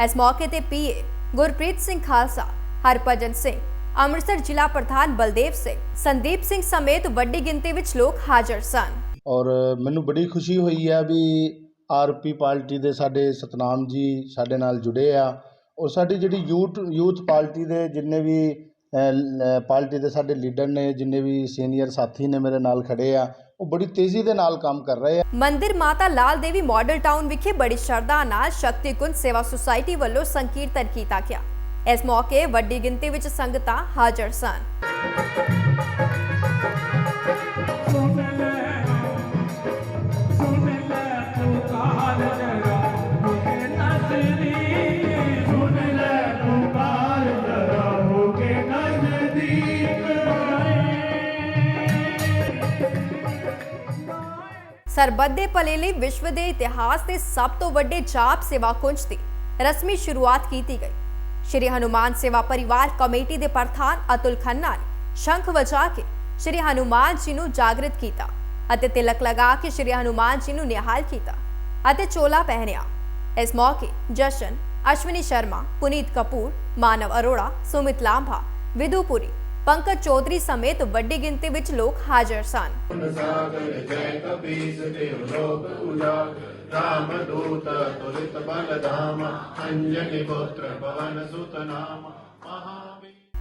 ਇਸ ਮੌਕੇ ਤੇ ਪੀਏ ਗੁਰਪ੍ਰੀਤ ਸਿੰਘ ਖਾਲਸਾ, ਹਰਭਜਨ ਸਿੰਘ, ਅੰਮ੍ਰਿਤਸਰ ਜ਼ਿਲ੍ਹਾ ਪ੍ਰਧਾਨ ਬਲਦੇਵ ਸਿੰਘ, ਸੰਦੀਪ ਸਿੰਘ ਸਮੇਤ ਵੱਡੀ ਗਿਣਤੀ ਵਿੱਚ ਲੋਕ ਹਾਜ਼ਰ ਸਨ। ਔਰ ਮੈਨੂੰ ਬੜੀ ਖੁਸ਼ੀ ਹੋਈ ਹੈ ਵੀ ਆਰਪੀ ਪਾਰਟੀ ਦੇ ਸਾਡੇ ਸਤਨਾਮ ਜੀ ਸਾਡੇ ਨਾਲ ਜੁੜੇ ਆ। ਔਰ ਸਾਡੀ ਜਿਹੜੀ ਯੂਥ ਯੂਥ ਪਾਰਟੀ ਦੇ ਜਿੰਨੇ ਵੀ ਪਾਰਟੀ ਦੇ ਸਾਡੇ ਲੀਡਰ ਨੇ, ਜਿੰਨੇ ਵੀ ਸੀਨੀਅਰ ਸਾਥੀ ਨੇ ਮੇਰੇ ਨਾਲ ਖੜੇ ਆ ਉਹ ਬੜੀ ਤੇਜ਼ੀ ਦੇ ਨਾਲ ਕੰਮ ਕਰ ਰਹੇ ਆ। ਮੰਦਿਰ ਮਾਤਾ ਲਾਲ ਦੇਵੀ ਮਾਡਲ ਟਾਊਨ ਵਿਖੇ ਬੜੀ ਸ਼ਰਧਾ ਨਾਲ ਸ਼ਕਤੀਕੁੰਜ ਸੇਵਾ ਸੁਸਾਇਟੀ ਵੱਲੋਂ ਸੰਕੀਰਤਨ ਕੀਤਾ ਗਿਆ। ਇਸ ਮੌਕੇ ਵੱਡੀ ਗਿਣਤੀ ਵਿੱਚ ਸੰਗਤਾਂ ਹਾਜ਼ਰ ਸਨ। ਸਰਬੱਤ ਦੇ ਭਲੇ ਲਈ ਵਿਸ਼ਵ ਦੇ ਇਤਿਹਾਸ ਦੇ ਸਭ ਤੋਂ ਵੱਡੇ ਜਾਪ ਸੇਵਾ ਕੁੰਜ ਦੀ ਰਸਮੀ ਸ਼ੁਰੂਆਤ ਕੀਤੀ ਗਈ। ਸ਼੍ਰੀ ਹਨੂਮਾਨ ਸੇਵਾ ਪਰਿਵਾਰ ਕਮੇਟੀ ਦੇ ਪ੍ਰਧਾਨ ਅਤੁਲ ਖੰਨਾ ਨੇ ਸ਼ੰਖ ਵਜਾ ਕੇ ਸ਼੍ਰੀ ਹਨੂਮਾਨ ਜੀ ਨੂੰ ਜਾਗਰਿਤ ਕੀਤਾ ਅਤੇ ਤਿਲਕ ਲਗਾ ਕੇ ਸ਼੍ਰੀ ਹਨੂਮਾਨ ਜੀ ਨੂੰ ਨਿਹਾਲ ਕੀਤਾ ਅਤੇ ਚੋਲਾ ਪਹਿਨਿਆ। ਇਸ ਮੌਕੇ ਜਸ਼ਨ, ਅਸ਼ਵਨੀ ਸ਼ਰਮਾ, ਪੁਨੀਤ ਕਪੂਰ, ਮਾਨਵ ਅਰੋੜਾ, ਸੁਮਿਤ ਲਾਂਭਾ ਵਿਦੂਪੁਰੀ ਪੰਕਜ ਚੌਧਰੀ ਸਮੇਤ ਵੱਡੀ ਗਿਣਤੀ ਵਿੱਚ ਲੋਕ ਹਾਜ਼ਰ ਸਨ।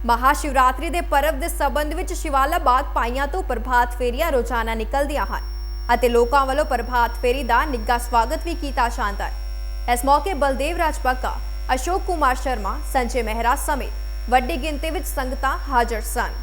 ਮਹਾਸ਼ਿਵਰਾਤਰੀ ਦੇ ਪਰਵ ਦੇ ਸਬੰਧ ਵਿੱਚ ਸ਼ਿਵਾਲਾ ਬਾਗ ਪਾਈਆਂ ਤੋਂ ਪ੍ਰਭਾਤ ਫੇਰੀਆਂ ਰੋਜ਼ਾਨਾ ਨਿਕਲਦੀਆਂ ਹਨ ਅਤੇ ਲੋਕਾਂ ਵੱਲੋਂ ਪ੍ਰਭਾਤ ਫੇਰੀ ਦਾ ਨਿੱਘਾ ਸਵਾਗਤ ਵੀ ਕੀਤਾ ਜਾਂਦਾ ਹੈ। ਇਸ ਮੌਕੇ ਬਲਦੇਵ ਰਾਜ ਪੱਕਾ, ਅਸ਼ੋਕ ਕੁਮਾਰ ਸ਼ਰਮਾ, ਸੰਜੇ ਮਹਿਰਾ ਸਮੇਤ ਵੱਡੀ ਗਿਣਤੀ ਵਿੱਚ ਸੰਗਤਾਂ ਹਾਜ਼ਰ ਸਨ।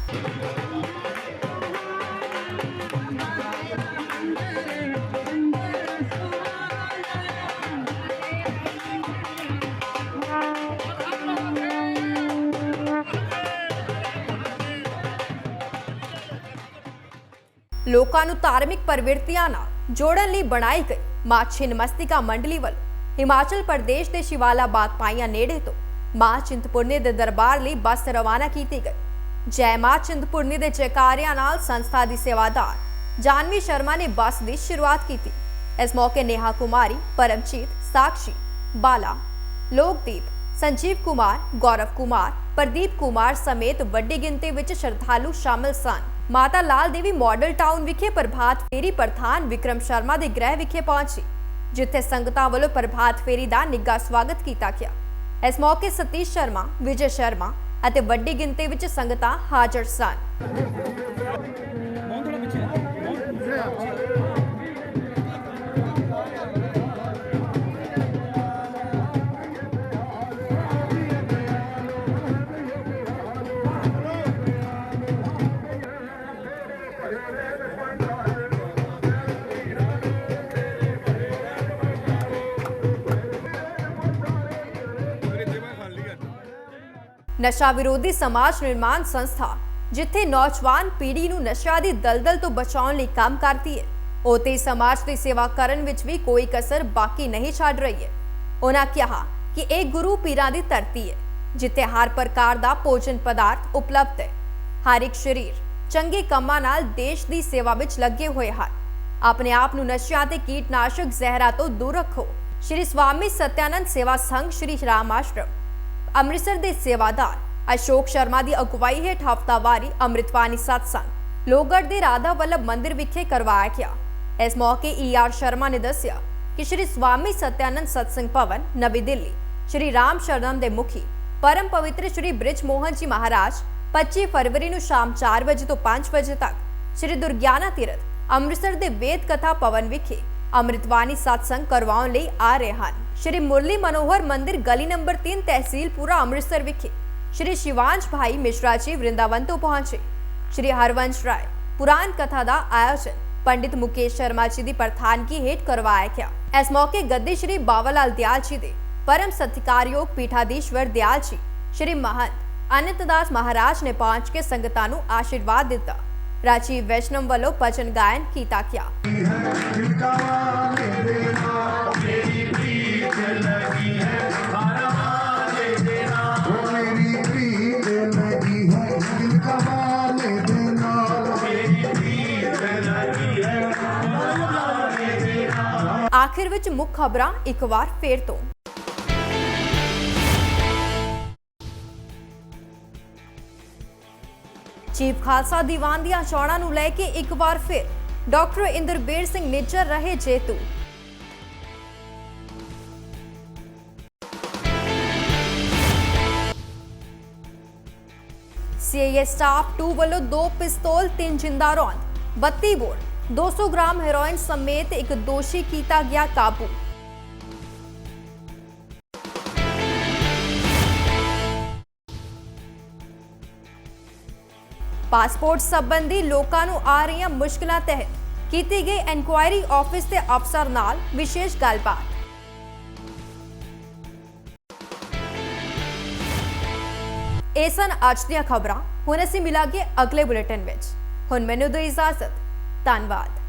ਲੋਕਾਂ ਨੂੰ ਧਾਰਮਿਕ ਪ੍ਰਵਿਰਤੀਆਂ ਨਾਲ ਜੋੜਨ ਲਈ ਬਣਾਈ ਗਈ ਮਾਂ ਛਿਨਮਸਤਿਕਾ ਮੰਡਲੀ ਵੱਲ ਹਿਮਾਚਲ ਪ੍ਰਦੇਸ਼ ਦੇ ਸ਼ਿਵਾਲਾਬਾਗ ਪਾਈਆਂ ਨੇੜੇ ਤੋਂ ਮਾਂ ਚਿੰਤਪੁਰਨੀ ਦੇ ਦਰਬਾਰ ਲਈ ਬੱਸ ਰਵਾਨਾ ਕੀਤੀ ਗਈ। ਜੈ ਮਾਂ ਚਿੰਤਪੁਰਨੀ ਦੇ ਜੈਕਾਰਿਆਂ ਨਾਲ ਸੰਸਥਾ ਦੀ ਸੇਵਾਦਾਰ ਜਾਨਵੀ ਸ਼ਰਮਾ ਨੇ ਬੱਸ ਦੀ ਸ਼ੁਰੂਆਤ ਕੀਤੀ। ਇਸ ਮੌਕੇ ਨੇਹਾ ਕੁਮਾਰੀ, ਪਰਮਜੀਤ, ਸਾਕਸ਼ੀ, ਬਾਲਾ, ਲੋਕਦੀਪ, ਸੰਜੀਵ ਕੁਮਾਰ, ਗੌਰਵ ਕੁਮਾਰ, ਪ੍ਰਦੀਪ ਕੁਮਾਰ ਸਮੇਤ ਵੱਡੀ ਗਿਣਤੀ ਵਿੱਚ ਸ਼ਰਧਾਲੂ ਸ਼ਾਮਲ ਸਨ। ਮਾਤਾ ਲਾਲ ਦੇਵੀ ਮਾਡਲ ਟਾਊਨ ਵਿਖੇ ਪ੍ਰਭਾਤ ਫੇਰੀ ਪ੍ਰਧਾਨ ਵਿਕਰਮ ਸ਼ਰਮਾ ਦੇ ਗ੍ਰਹਿ ਵਿਖੇ ਪਹੁੰਚੀ, ਜਿੱਥੇ ਸੰਗਤਾਂ ਵੱਲੋਂ ਪ੍ਰਭਾਤ ਫੇਰੀ ਦਾ ਨਿੱਘਾ ਸਵਾਗਤ ਕੀਤਾ ਗਿਆ। ਇਸ ਮੌਕੇ ਸਤੀਸ਼ ਸ਼ਰਮਾ ਵਿਜੇ ਸ਼ਰਮਾ ਅਤੇ ਵੱਡੀ ਗਿਣਤੀ ਵਿੱਚ ਸੰਗਤਾਂ ਹਾਜ਼ਰ ਸਨ। ਨਸ਼ਾ ਵਿਰੋਧੀ ਸਮਾਜ ਨਿਰਮਾਣ ਸੰਸਥਾ, ਜਿੱਥੇ ਨੌਜਵਾਨ ਪੀੜ੍ਹੀ ਨੂੰ ਨਸ਼ਾ ਦੀ ਦਲਦਲ ਤੋਂ ਬਚਾਉਣ ਲਈ ਕੰਮ ਕਰਦੀ ਹੈ। ਉਤੇ ਸਮਾਜ ਦੀ ਸੇਵਾ ਕਰਨ ਵਿੱਚ ਵੀ ਕੋਈ ਕਸਰ ਬਾਕੀ ਨਹੀਂ ਛੱਡ ਰਹੀ ਹੈ। ਉਹਨਾਂ ਕਿਹਾ ਕਿ ਇਹ ਗੁਰੂ ਪੀਰਾਂ ਦੀ ਧਰਤੀ ਹੈ, ਜਿੱਥੇ ਹਰ ਪ੍ਰਕਾਰ ਦਾ ਭੋਜਨ ਪਦਾਰਥ ਉਪਲਬਧ ਹੈ। ਹਰ ਇੱਕ ਸ਼ਰੀਰ ਚੰਗੇ ਕੰਮਾਂ ਨਾਲ ਦੇਸ਼ ਦੀ ਸੇਵਾ ਵਿੱਚ ਲੱਗੇ ਹੋਏ ਹਨ। ਆਪਣੇ ਆਪ ਨੂੰ ਨਸ਼ਿਆਂ ਤੇ ਕੀਟਨਾਸ਼ਕ ਜ਼ਹਿਰਾਂ ਤੋਂ ਦੂਰ ਰੱਖੋ। ਸ਼੍ਰੀ ਸਵਾਮੀ ਸਤਿਆਨੰਦ ਸੇਵਾ ਸੰਘ ਸ਼੍ਰੀ ਰਾਮ ਆਸ਼ਰਮ। ਅੰਮ੍ਰਿਤਸਰ ਦੇ ਸੇਵਾਦਾਰ ਅਸ਼ੋਕ ਸ਼ਰਮਾ ਦੀ ਅਗਵਾਈ ਹੇਠ ਹਫਤਾਵਾਰੀ ਅੰਮ੍ਰਿਤਵਾਨੀ ਸਤਸੰਗ ਲੋਗੜ ਦੇ ਰਾਧਾ ਵੱਲਭ ਮੰਦਿਰ ਵਿਖੇ ਕਰਵਾਇਆ ਗਿਆ। ਇਸ ਮੌਕੇ ਈ ਆਰ ਸ਼ਰਮਾ ਨੇ ਦੱਸਿਆ ਕਿ ਸ਼੍ਰੀ ਸਵਾਮੀ ਸਤਿਆਨੰਦ ਸਤਸੰਗ ਭਵਨ, ਨਵੀਂ ਦਿੱਲੀ, ਸ਼੍ਰੀ ਰਾਮ ਸ਼ਰਨਮ ਦੇ ਮੁਖੀ, ਪਰਮ ਪਵਿੱਤਰ ਸ਼੍ਰੀ ਬ੍ਰਿਜ ਮੋਹਨ ਜੀ ਮਹਾਰਾਜ 25 ਫਰਵਰੀ ਨੂੰ ਸ਼ਾਮ 4 ਵਜੇ ਤੋਂ 5 ਵਜੇ ਤੱਕ ਸ਼੍ਰੀ ਦੁਰਗਿਆਨਾ ਤੀਰਥ ਅੰਮ੍ਰਿਤਸਰ ਦੇ ਵੇਦ ਕਥਾ ਭਵਨ ਵਿਖੇ ਅੰਮ੍ਰਿਤਵਾਨੀ ਸਤਸੰਗ ਕਰਵਾਉਣ ਲਈ ਆ ਰਹੇ ਹਨ। ਸ਼੍ਰੀ ਮੁਰਲੀ ਮਨੋਹਰ ਮੰਦਿਰ ਗਲੀ ਨੰਬਰ 3 ਤਹਿਸੀਲ ਪੂਰਾ ਅੰਮ੍ਰਿਤਸਰ ਵਿਖੇ ਸ਼੍ਰੀ ਸ਼ਿਵਾਂਸ਼ ਭਾਈ ਮਿਸ਼ਰਾ ਜੀ ਵਰਿੰਦਾਵਨ ਤੋਂ ਪਹੁੰਚੇ। ਸ਼੍ਰੀ ਹਰਵੰਸ਼ ਰਾਏ ਪੁਰਾਣ ਕਥਾ ਦਾ ਆਯੋਜਨ ਪੰਡਿਤ ਮੁਕੇਸ਼ ਸ਼ਰਮਾ ਜੀ ਦੀ ਪ੍ਰਧਾਨਗੀ ਹੇਠ ਕਰਵਾਇਆ ਗਿਆ। ਇਸ ਮੌਕੇ ਗੱਦੀ ਸ਼੍ਰੀ ਬਾਵਾ ਲਾਲ ਦਿਆਲ ਜੀ ਦੇ ਪਰਮ ਸਤਿਕਾਰਯੋਗ ਪੀਠਾਧੀਸ਼ਵਰ ਦਿਆਲ ਜੀ, ਸ਼੍ਰੀ ਮਹੰਤ ਅਨੰਤਦਾਸ ਮਹਾਰਾਜ ਨੇ ਪਹੁੰਚ ਕੇ ਸੰਗਤਾਂ ਨੂੰ ਆਸ਼ੀਰਵਾਦ ਦਿੱਤਾ। ਰਾਜੀਵ ਵੈਸ਼ਨਮ ਵੱਲੋਂ ਭਜਨ ਗਾਇਨ ਕੀਤਾ ਗਿਆ। ਆਖਿਰ ਵਿੱਚ ਮੁੱਖ ਖਬਰਾਂ ਇੱਕ ਵਾਰ ਫੇਰ ਤੋਂ। ਚੀਫ ਖਾਲਸਾ ਦੀਵਾਨ ਦੀਆਂ ਚੋਣਾਂ ਨੂੰ ਲੈ ਕੇ ਇੱਕ ਵਾਰ ਫਿਰ ਡਾਕਟਰ ਇੰਦਰਬੀਰ ਸਿੰਘ ਨਿੱਜਰ ਰਹੇ ਜੇਤੂ। ਸੀਆਈਏ ਸਟਾਫ 2 ਵੱਲੋਂ ਦੋ ਪਿਸਤੌਲ, ਤਿੰਨ ਜਿੰਦਾ ਰੌਂਦ 32 ਬੋਰ। 200 ਗ੍ਰਾਮ ਹੈਰੋਇਨ ਸਮੇਤ ਇੱਕ ਦੋਸ਼ੀ ਕੀਤਾ ਗਿਆ ਕਾਬੂ। ਪਾਸਪੋਰਟ ਸੰਬੰਧੀ ਲੋਕਾਂ ਨੂੰ ਆ ਰਹੀਆਂ ਮੁਸ਼ਕਲਾਂ ਤਹਿਤ ਕੀਤੀ ਗਈ ਇਨਕੁਆਇਰੀ ਆਫਿਸ ਦੇ ਅਫਸਰ ਨਾਲ ਵਿਸ਼ੇਸ਼ ਗੱਲਬਾਤ। ਇਹ ਸਨ ਅੱਜ ਦੀਆਂ ਖਬਰਾਂ। ਹੁਣ ਅਸੀਂ ਮਿਲਾਂਗੇ ਅਗਲੇ ਬੁਲੇਟਿਨ ਵਿੱਚ। ਹੁਣ ਮੈਨੂੰ ਦਿਓ ਇਜਾਜ਼ਤ। ਧੰਨਵਾਦ।